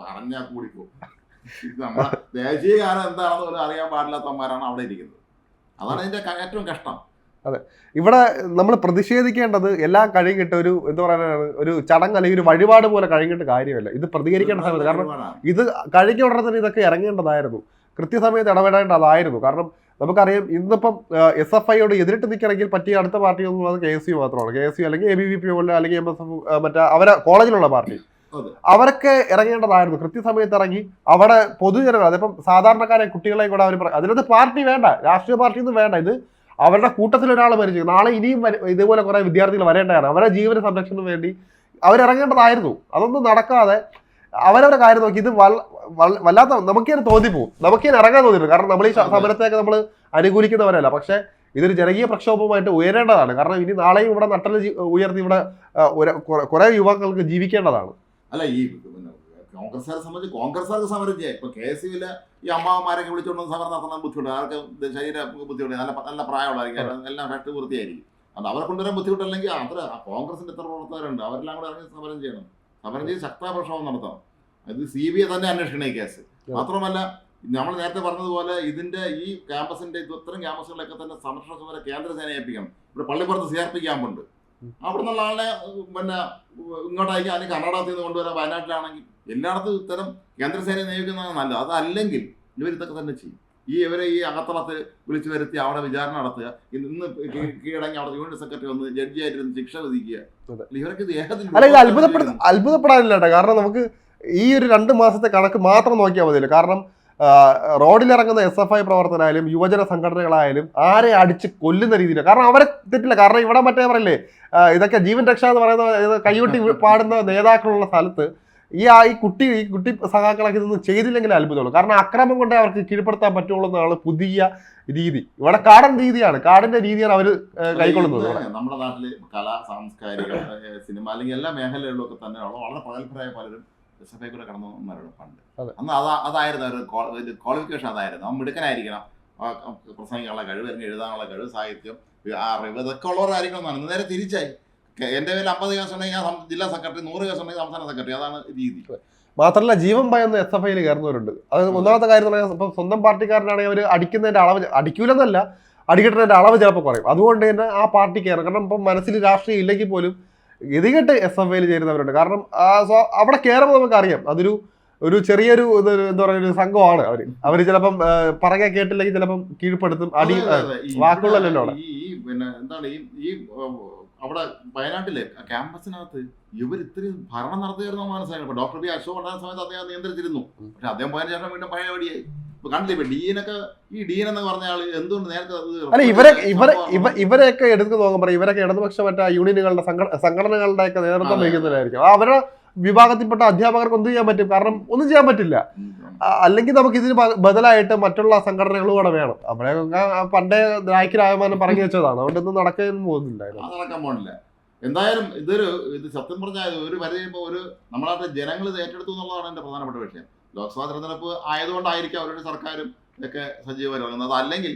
പറഞ്ഞാൽ കൂടിപ്പോ നമ്മളെ ദേശീയ ഗാനം എന്താണെന്ന് പോലും അറിയാൻ പാടില്ലാത്തവന്മാരാണ് അവിടെ ഇരിക്കുന്നത്. അതാണ് ഇതിന്റെ ക- ഏറ്റവും കഷ്ടം. ഇവിടെ നമ്മൾ പ്രതിഷേധിക്കേണ്ടത് എല്ലാം കഴിഞ്ഞിട്ട് ഒരു എന്താ പറയാനാണ് ഒരു ചടങ്ങ് അല്ലെങ്കിൽ ഒരു വഴിപാട് പോലെ കഴിഞ്ഞിട്ട് കാര്യമല്ല. ഇത് പ്രതികരിക്കേണ്ട സമയത്ത്. കാരണം ഇത് കഴിഞ്ഞ ഉടനെ തന്നെ ഇതൊക്കെ ഇറങ്ങേണ്ടതായിരുന്നു. കൃത്യസമയത്ത് ഇടപെടേണ്ടതായിരുന്നു. കാരണം നമുക്കറിയാം ഇന്നിപ്പം എസ് എഫ് ഐയോട് എതിരിട്ട് നിൽക്കണമെങ്കിൽ പറ്റിയ അടുത്ത പാർട്ടി എന്ന് പറയുന്നത് കെ എസ് യു മാത്രമാണ്. കെ എസ് യു അല്ലെങ്കിൽ എ ബി വി പി പോലെ അല്ലെങ്കിൽ എം എസ് എഫ് മറ്റേ അവരെ കോളേജിലുള്ള പാർട്ടി. അവരൊക്കെ ഇറങ്ങേണ്ടതായിരുന്നു. കൃത്യസമയത്ത് ഇറങ്ങി അവിടെ പൊതുജനങ്ങൾ അതിപ്പം സാധാരണക്കാരെ കുട്ടികളെ കൂടെ അവർ അതിനകത്ത് പാർട്ടി വേണ്ട രാഷ്ട്രീയ പാർട്ടി ഒന്നും വേണ്ട. ഇത് അവരുടെ കൂട്ടത്തിൽ ഒരാൾ മരിച്ചു നാളെ ഇനിയും ഇതുപോലെ കുറെ വിദ്യാർത്ഥികൾ വരേണ്ടതാണ്. അവരുടെ ജീവന സംരക്ഷണത്തിന് വേണ്ടി അവരിറങ്ങേണ്ടതായിരുന്നു. അതൊന്നും നടക്കാതെ അവരവരുടെ കാര്യം നോക്കി. ഇത് വല്ലാത്ത നമുക്ക് തോന്നി തോന്നിപ്പോവും നമുക്ക് തന്നെ ഇറങ്ങാൻ തോന്നിയിട്ടുണ്ട് കാരണം നമ്മൾ ഈ. സമരത്തെയൊക്കെ നമ്മൾ അനുകൂലിക്കുന്നവരല്ല. പക്ഷേ ഇതൊരു ജനകീയ പ്രക്ഷോഭമായിട്ട് ഉയരേണ്ടതാണ്. കാരണം ഇനി നാളെയും ഇവിടെ നട്ടൽ ഉയർത്തി ഇവിടെ കുറെ- യുവാക്കൾക്ക് ജീവിക്കേണ്ടതാണ്. അല്ല ഈ കോൺഗ്രസ്സുകാരെ സംബന്ധിച്ച് കോൺഗ്രസ്സുകാർക്ക് സമരം ചെയ്യാം. ഇപ്പൊ കെ എസ് യുവിലെ ഈ അമ്മാവന്മാരൊക്കെ വിളിച്ചുകൊണ്ട് സമരം നടത്തുന്ന ബുദ്ധിമുട്ട്. ആർക്ക് ശരീര ബുദ്ധിമുട്ട് നല്ല നല്ല പ്രായമുള്ളതായിരിക്കും എല്ലാം ഫാക്ട് വൃത്തിയായിരിക്കും അത് അവരെ കൊണ്ടുവരാൻ ബുദ്ധിമുട്ടല്ലെങ്കിൽ അത്ര കോൺഗ്രസിന്റെ എത്ര പ്രവർത്തകരുണ്ട്. അവരെല്ലാം കൂടെ ഇറങ്ങി സമരം ചെയ്യണം. സമരം ചെയ്ത് ശക്തമായ പ്രക്ഷോഭം നടത്തണം. ഇത് സി ബി ഐ തന്നെ അന്വേഷിക്കണേ കേസ്. മാത്രമല്ല നമ്മൾ നേരത്തെ പറഞ്ഞതുപോലെ ഇതിന്റെ ഈ ക്യാമ്പസിന്റെ ഇത് ഇത്തരം ക്യാമ്പസുകളിലൊക്കെ തന്നെ സംരക്ഷണ ചുമതല കേന്ദ്ര സേന ഏൽപ്പിക്കണം. ഇവിടെ പള്ളിപ്പുറത്ത് സി ആർ പി ക്യാമ്പുണ്ട് അവിടെ നിന്നുള്ള ആളെ പിന്നെ ഇങ്ങോട്ടായി അല്ലെങ്കിൽ കർണാടകത്തിൽ നിന്ന് കൊണ്ടുവരാം വയനാട്ടിലാണെങ്കിൽ എല്ലായിടത്തും ഇത്തരം കേന്ദ്രസേനയെ നിയോഗിക്കുന്നതാണ് നല്ലത്. അതല്ലെങ്കിൽ ഇവർ ഇതൊക്കെ തന്നെ ചെയ്യും. ഈ ഇവരെ ഈ അകത്തളത്ത് വിളിച്ചു വരുത്തി അവിടെ വിചാരണ നടത്തുക. ഇന്ന് കീഴടങ്ങി അവിടെ യൂണിറ്റ് സെക്രട്ടറി വന്ന് ജഡ്ജിയായിട്ടിരുന്ന് ശിക്ഷ വിധിക്കുക. ഇവർക്ക് ഇവരൊക്കെ ഇത് അത്ഭുതപ്പെടാനില്ല കാരണം നമുക്ക് ഈ ഒരു രണ്ട് മാസത്തെ കണക്ക് മാത്രം നോക്കിയാൽ മതിയല്ലോ. കാരണം റോഡിലിറങ്ങുന്ന എസ് എഫ് ഐ പ്രവർത്തനായാലും യുവജന സംഘടനകളായാലും ആരെ അടിച്ച് കൊല്ലുന്ന രീതിയിൽ കാരണം അവരെ തെറ്റില്ല. കാരണം ഇവിടെ മറ്റേ പറയില്ലേ ഇതൊക്കെ ജീവൻ രക്ഷ എന്ന് പറയുന്ന കൈകൊട്ടി പാടുന്ന നേതാക്കളുള്ള സ്ഥലത്ത് ഈ ആ ഈ കുട്ടി ഈ കുട്ടി സഖാക്കളൊക്കെ ഇതൊന്നും ചെയ്തില്ലെങ്കിൽ അത്ഭുതമുള്ളൂ. കാരണം അക്രമം കൊണ്ടേ അവർക്ക് കീഴ്പ്പെടുത്താൻ പറ്റുള്ളൂ എന്നാണ് പുതിയ രീതി. ഇവിടെ കാടൻ രീതിയാണ്. കാടിന്റെ രീതിയാണ് അവർ കൈക്കൊള്ളുന്നത്. നമ്മുടെ നാട്ടിൽ കലാ സാംസ്കാരിക സിനിമ അല്ലെങ്കിൽ എല്ലാ മേഖലകളിലൊക്കെ തന്നെ വളരെ പ്രഗത്ഭരായ പലരും ഐ കൂടെ കടന്നവന്മാരുടെ പണ്ട്. അന്ന് അതാ അതായിരുന്നു ഒരു ക്വാളിഫിക്കേഷൻ അതായിരുന്നു. അവൻ മിടുക്കനായിരിക്കണം. പ്രസംഗിക്കാനുള്ള കഴിവ് അല്ലെങ്കിൽ എഴുതാനുള്ള കഴിവ് സാഹിത്യം ആ അറിവ് ഇതൊക്കെ ഉള്ളവരായിരിക്കണം എന്നാണ്. ഇന്ന് നേരെ തിരിച്ചായി. എന്റെ എന്റെ പേരിൽ അമ്പത് കേസ് ഉണ്ടെങ്കിൽ ഞാൻ ജില്ലാ സെക്രട്ടറി നൂറ് കേസ് ഉണ്ടെങ്കിൽ സംസ്ഥാന സെക്രട്ടറി. അതാണ് രീതി. മാത്രമല്ല ജീവൻ ഭയന്ന് എസ് എഫ് ഐയിൽ കയറുന്നവരുണ്ട്. അത് ഒന്നാമത്തെ കാര്യം എന്ന് പറഞ്ഞാൽ ഇപ്പം സ്വന്തം പാർട്ടിക്കാരനാണെങ്കിൽ അവർ അടിക്കുന്നതിന്റെ അളവ് അടിക്കൂലെന്നല്ല അടിക്കട്ടതിന്റെ അളവ് ചിലപ്പോൾ കുറയും. അതുകൊണ്ട് തന്നെ ആ പാർട്ടി കയറും. കാരണം ഇപ്പം മനസ്സിൽ രാഷ്ട്രീയം ഇല്ലെങ്കിൽ പോലും ഗതികെട്ട് എസ് എഫ് ഐയിൽ ചേരുന്നവരുണ്ട്. കാരണം അവിടെ കയറുമ്പോൾ നമുക്കറിയാം. അതൊരു ഒരു ചെറിയൊരു എന്താ പറയുക ഒരു സംഘമാണ് അവർ അവർ ചിലപ്പം പറയാൻ കേട്ടില്ലെങ്കിൽ ചിലപ്പം കീഴ്പ്പെടുത്തും അടി വാക്കുകളല്ലോ. ഈ പിന്നെ എന്താണ് ഈ ഈ അവിടെ വയനാട്ടിലെ ക്യാമ്പസിനകത്ത് ഇവർ ഇത്രയും ഭരണം നടത്തിയിരുന്ന മനസ്സിലായി. ഇപ്പൊ ഡോക്ടർ ബി അശോക് ഉണ്ടായ സമയത്ത് അദ്ദേഹം നിയന്ത്രിച്ചിരുന്നു. പക്ഷെ അദ്ദേഹം പോയതിനു ശേഷം വീണ്ടും പഴയ പടിയായി കണ്ടില്ലേ ഇപ്പൊ ഡീനൊക്കെ ഈ ഡീൻ എന്ന് പറഞ്ഞ ആൾ എന്തുകൊണ്ട് നേരത്തെ അല്ല ഇവരെ ഇവരെ ഇവരെയൊക്കെ എടുത്തു നോക്കുമ്പോൾ ഇവരൊക്കെ ഇടതുപക്ഷ മറ്റേ യൂണിയനുകളുടെ സംഘ- സംഘടനകളുടെ ഒക്കെ നേതൃത്വം അതെ. വഹിക്കുന്നവരായിരിക്കും. അവരുടെ വിഭാഗത്തിൽപ്പെട്ട അധ്യാപകർക്ക് ഒന്നും ചെയ്യാൻ പറ്റും? കാരണം ഒന്നും ചെയ്യാൻ പറ്റില്ല. അല്ലെങ്കിൽ നമുക്ക് ഇതിന് ബദലായിട്ട് മറ്റുള്ള സംഘടനകളും കൂടെ വേണം. അവിടെ പണ്ടേ നായ്ക്കരായമാനം പറഞ്ഞു വെച്ചതാണ്. അതുകൊണ്ട് ഒന്നും നടക്കാൻ പോകുന്നില്ല. നടക്കാൻ എന്തായാലും ഇതൊരു ഇത് സത്യം പറഞ്ഞാൽ ഒരു വരെ കഴിയുമ്പോൾ ഒരു നമ്മളായിട്ട് ജനങ്ങൾ ഏറ്റെടുത്തു എന്നുള്ളതാണ് എന്റെ പ്രധാനപ്പെട്ട വിഷയം. ലോക്സഭാ തെരഞ്ഞെടുപ്പ് ആയതുകൊണ്ടായിരിക്കും അവരുടെ സർക്കാരും ഒക്കെ ഇറങ്ങുന്നത്. അല്ലെങ്കിൽ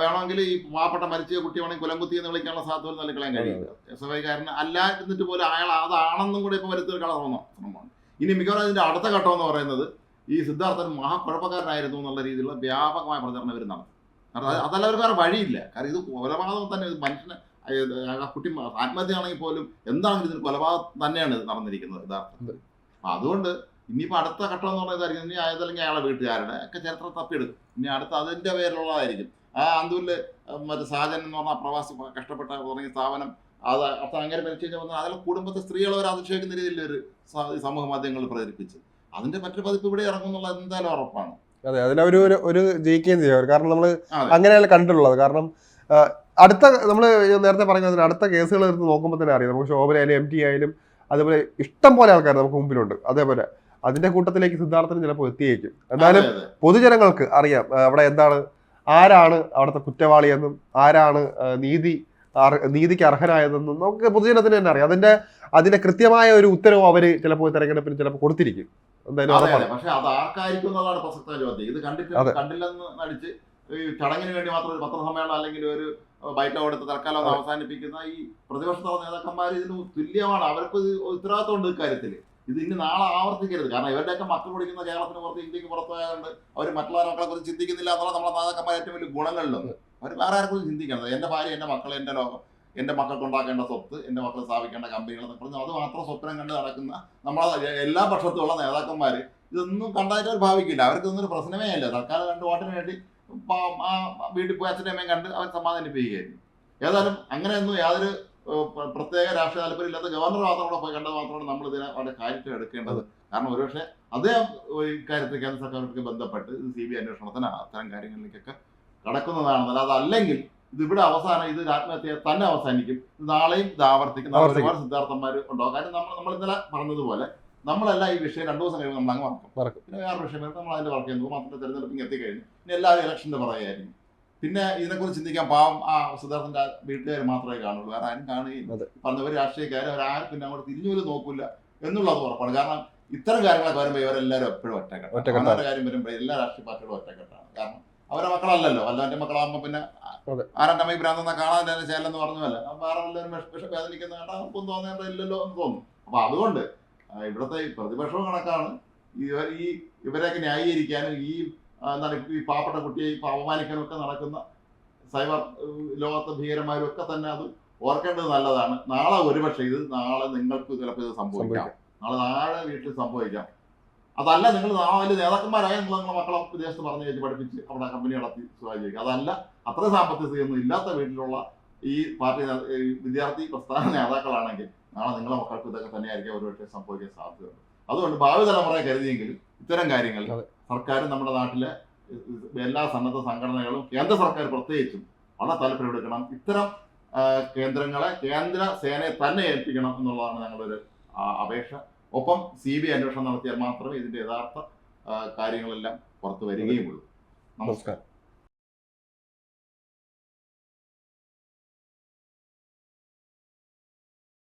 വേണമെങ്കിൽ ഈ പാവപ്പെട്ട മരിച്ച കുട്ടി വേണമെങ്കിൽ കുലംകുത്തി എന്ന് വിളിക്കാനുള്ള സാധ്യത തള്ളിക്കളയാൻ കഴിയില്ല. എസ് എഫ് ഐക്കാരന് അല്ലാതിരുന്നിട്ട് പോലും അയാൾ അതാണെന്നും കൂടി ഇപ്പോൾ വരുത്തി തീർക്കാൻ ശ്രമമാണ് ഇനി മിക്കവാറും അതിന്റെ അടുത്ത ഘട്ടം എന്ന് പറയുന്നത് ഈ സിദ്ധാർത്ഥൻ മഹാകുഴപ്പക്കാരനായിരുന്നു എന്നുള്ള രീതിയിലുള്ള വ്യാപകമായ പ്രചരണം ഇവർ നടത്തും. കാരണം അതല്ല ഒരു വേറെ വഴിയില്ല. കാരണം ഇത് കൊലപാതകം തന്നെ ഇത് മനുഷ്യനെ കുട്ടി ആത്മഹത്യയാണെങ്കിൽ പോലും എന്താണെങ്കിലും ഇതിന് കൊലപാതകം തന്നെയാണ് ഇത് നടന്നിരിക്കുന്നത് യഥാർത്ഥത്തിൽ. അതുകൊണ്ട് ഇനിയിപ്പോൾ അടുത്ത ഘട്ടം എന്ന് പറയുന്നതായിരിക്കും ഇനി ആയതല്ലെങ്കിൽ അയാളെ വീട്ടുകാരുടെ ഒക്കെ ചരിത്രം തപ്പിയെടുക്കും. ഇനി അടുത്ത അതിന്റെ പേരിലുള്ളതായിരിക്കും. ആ അന്തൂരിൽ മറ്റേ സാജൻ എന്ന് പറഞ്ഞ പ്രവാസി കഷ്ടപ്പെട്ട തുടങ്ങിയ സ്ഥാപനം അത് അർത്ഥം അങ്ങനെ പരിചയം വന്നാൽ അതിലെ കുടുംബത്തെ സ്ത്രീകളെ ഒരു അതിശയിക്കുന്ന രീതിയിൽ ഒരു സമൂഹ മാധ്യമങ്ങളിൽ പ്രചരിപ്പിച്ച് അതിന്റെ മറ്റൊരു പതിപ്പ് ഇവിടെ ഇറങ്ങും എന്നുള്ളത് എന്തായാലും ഉറപ്പാണ്. അതെ അതിലൊരു ഒരു- ഒരു ജയിക്കുകയും ചെയ്യും. കാരണം നമ്മൾ അങ്ങനെയാണ് അങ്ങനെയല്ല കണ്ടിട്ടുള്ളത്. കാരണം അടുത്ത നമ്മൾ നേരത്തെ പറഞ്ഞതിന് അടുത്ത കേസുകൾ എടുത്ത് നോക്കുമ്പോൾ തന്നെ അറിയാം. നമുക്ക് ശോഭന ആയാലും എം ടി ആയാലും അതേപോലെ ഇഷ്ടം പോലെ ആൾക്കാർ നമുക്ക് മുമ്പിലുണ്ട്. അതേപോലെ അതിന്റെ കൂട്ടത്തിലേക്ക് സിദ്ധാർത്ഥന് ചിലപ്പോൾ എത്തിയേക്കും. എന്നാലും. പൊതുജനങ്ങൾക്ക് അറിയാം അവിടെ എന്താണ് ആരാണ് അവിടുത്തെ കുറ്റവാളിയെന്നും ആരാണ് നീതി നീതിക്ക് അർഹനായതെന്നും നമുക്ക് പൊതുജനത്തിന് തന്നെ അറിയാം. അതിന്റെ അതിന്റെ കൃത്യമായ ഒരു ഉത്തരവ് അവർ ചിലപ്പോൾ തെരഞ്ഞെടുപ്പിന് ചിലപ്പോൾ കൊടുത്തിരിക്കും. എന്തായാലും പക്ഷെ അത് ആർക്കായിരിക്കും എന്നുള്ളതാണ് പ്രസക്ത ചോദ്യം. ഇത് കണ്ടിട്ട് അതെ. കണ്ടില്ലെന്ന് നടിച്ച് ഈ ചടങ്ങിന് വേണ്ടി മാത്രം ഒരു പത്രസമ്മേളനം അല്ലെങ്കിൽ ഒരു ബൈറ്റ് കൊടുത്ത് തൽക്കാലം അവസാനിപ്പിക്കുന്ന ഈ പ്രതിപക്ഷ നേതാക്കന്മാർ ഇതിന് തുല്യമാണ്. അവർക്ക് ഉത്തരവാദിത്തമുണ്ട് ഇക്കാര്യത്തിൽ. ഇക്കാര്യത്തിൽ ഇത് ഇനി നാളെ ആവർത്തിക്കരുത്. കാരണം ഇവരുടെയൊക്കെ മക്കൾ പഠിക്കുന്ന കേരളത്തിന് പുറത്ത് ഇന്ത്യയ്ക്ക് പുറത്തായതുകൊണ്ട് അവർ മറ്റുള്ള മക്കളെ കുറിച്ച് ചിന്തിക്കുന്നില്ല എന്നുള്ള നമ്മളെ മാതാക്കന്മാർ ഏറ്റവും വലിയ ഗുണങ്ങളിലൊന്ന്. അവർ വേറെ ആർക്കും ചിന്തിക്കണം. എന്റെ ഭാര്യ എന്റെ മക്കൾ എന്റെ ലോകം എന്റെ മക്കൾക്ക് ഉണ്ടാക്കേണ്ട സ്വത്ത് എന്റെ മക്കൾ സ്ഥാപിക്കേണ്ട കമ്പനികൾ എന്നൊക്കെ പറഞ്ഞു അത് മാത്രം സ്വപ്നം കണ്ട് നടക്കുന്ന നമ്മളെ എല്ലാ പക്ഷത്തുള്ള നേതാക്കന്മാർ ഇതൊന്നും കണ്ടായിട്ട് അവർ ഭാവിക്കില്ല. അവർക്ക് ഒരു പ്രശ്നമേ അല്ല. സർക്കാർ രണ്ട് വോട്ടിന് വേണ്ടി ആ വീട്ടിൽ പോയി അച്ഛന്റെ കണ്ട് അവർ സമാധാനിപ്പിക്കുകയായിരുന്നു ഏതായാലും അങ്ങനെയൊന്നും യാതൊരു പ്രത്യേക രാഷ്ട്രീയ താല്പര്യം ഇല്ലാത്ത ഗവർണർ മാത്രം കൂടെ പോയി കണ്ടത് മാത്രമാണ് നമ്മൾ ഇതിനെ വളരെ കാര്യത്തിൽ എടുക്കേണ്ടത്. കാരണം ഒരുപക്ഷെ അദ്ദേഹം ഇക്കാര്യത്തിൽ കേന്ദ്ര സർക്കാരുമായി ബന്ധപ്പെട്ട് ഇത് സി ബി ഐ അന്വേഷണത്തിന് അത്തരം കാര്യങ്ങളിലേക്കൊക്കെ കടക്കുന്നതാണെന്നല്ല അതല്ലെങ്കിൽ ഇത് ഇവിടെ അവസാനം ഇത് ആത്മഹത്യ തന്നെ അവസാനിക്കും. നാളെയും ഇത് ആവർത്തിക്കും. ഒരുപാട് സിദ്ധാർത്ഥന്മാർ ഉണ്ടാവും. കാര്യം നമ്മൾ നമ്മൾ ഇന്നലെ പറഞ്ഞതുപോലെ നമ്മളെല്ലാം ഈ വിഷയം രണ്ടു ദിവസം കഴിയുമ്പോൾ നമ്മൾ അങ്ങ് മറക്കും. പിന്നെ വേറെ വിഷയം നമ്മൾ അതിന്റെ വർക്ക് ചെയ്യുന്നു മാത്രമേ തെരഞ്ഞെടുപ്പിന് എത്തിക്കഴിഞ്ഞു. പിന്നെ എല്ലാവരും ഇലക്ഷന്റെ പറയുകയായിരിക്കും പിന്നെ ഇതിനെക്കുറിച്ച് ചിന്തിക്കാൻ പാവം ആ സിദ്ധാർത്ഥന്റെ വീട്ടുകാർ മാത്രമേ കാണുള്ളൂ. കാരണം ആരും കാണുകയും. പറഞ്ഞവർ രാഷ്ട്രീയക്കാർ അവരാരും പിന്നെ അങ്ങോട്ട് തിരിഞ്ഞു നോക്കൂല നോക്കില്ല എന്നുള്ളത് ഉറപ്പാണ്. കാരണം ഇത്തരം കാര്യങ്ങളൊക്കെ വരുമ്പോൾ ഇവരെല്ലാവരും എപ്പോഴും ഒറ്റക്കെട്ടാണ്. അങ്ങനത്തെ കാര്യം വരുമ്പോൾ എല്ലാ രാഷ്ട്രീയ പാർട്ടികളും ഒറ്റക്കെട്ടാണ്. കാരണം അവരുടെ മക്കളല്ലല്ലോ. വല്ലവന്റെ മക്കളാകുമ്പോൾ പിന്നെ. അമ്മ അമ്മയ്ക്ക് ഭ്രാന്തെന്നാ കാണാൻ ചേലെന്ന് പറഞ്ഞതല്ല വേറെ എല്ലാവരും വിഷം വേദനിക്കുന്ന കണ്ടാൽ നമുക്കൊന്നും തോന്നേണ്ടതില്ലല്ലോ എന്ന് തോന്നും. അപ്പൊ അതുകൊണ്ട് ഇവിടുത്തെ ഈ പ്രതിപക്ഷവും കണക്കാണ്. ഇവർ ഈ ഇവരെയൊക്കെ ന്യായീകരിക്കാനും ഈ എന്താണ് ഈ പാവപ്പെട്ട കുട്ടിയെ ഇപ്പൊ അപമാനിക്കാനും ഒക്കെ നടക്കുന്ന സൈബർ ലോകത്തെ ഭീകരന്മാരും ഒക്കെ തന്നെ അത് ഓർക്കേണ്ടത് നല്ലതാണ്. നാളെ ഒരുപക്ഷെ ഇത് നാളെ നിങ്ങൾക്ക് ചിലപ്പോൾ ഇത് സംഭവിക്കാം. നാളെ നാളെ വീട്ടിൽ സംഭവിക്കാം. അതല്ല നിങ്ങൾ നാളെ വലിയ നേതാക്കന്മാരായ നിങ്ങൾ നിങ്ങളെ മക്കളെ വിദേശത്ത് പറഞ്ഞു കഴിച്ച് പഠിപ്പിച്ച് അവിടെ കമ്പനി നടത്തി സ്വാധീനിക്കുക അതല്ല അത്ര സാമ്പത്തിക സ്ഥിതിയൊന്നും ഇല്ലാത്ത വീട്ടിലുള്ള ഈ പാർട്ടി വിദ്യാർത്ഥി പ്രസ്ഥാന നേതാക്കളാണെങ്കിൽ നാളെ നിങ്ങളെ മക്കൾക്ക് ഇതൊക്കെ തന്നെയായിരിക്കും ഒരുപക്ഷെ സംഭവിക്കാൻ സാധ്യതയുണ്ട് അതുകൊണ്ട് ഭാവി തലമുറയെ കരുതിയെങ്കിലും ഇത്തരം കാര്യങ്ങൾ സർക്കാരും നമ്മുടെ നാട്ടിലെ എല്ലാ സന്നദ്ധ സംഘടനകളും കേന്ദ്ര സർക്കാർ പ്രത്യേകിച്ചും വളരെ താല്പര്യമെടുക്കണം ഇത്തരം കേന്ദ്രങ്ങളെ കേന്ദ്ര സേനയെ തന്നെ ഏൽപ്പിക്കണം എന്നുള്ളതാണ് ഞങ്ങളൊരു അപേക്ഷ. ഒപ്പം സി ബി അന്വേഷണം നടത്തിയാൽ മാത്രമേ ഇതിന്റെ യഥാർത്ഥ കാര്യങ്ങളെല്ലാം പുറത്തു വരികയുമുള്ളൂ. നമസ്കാരം.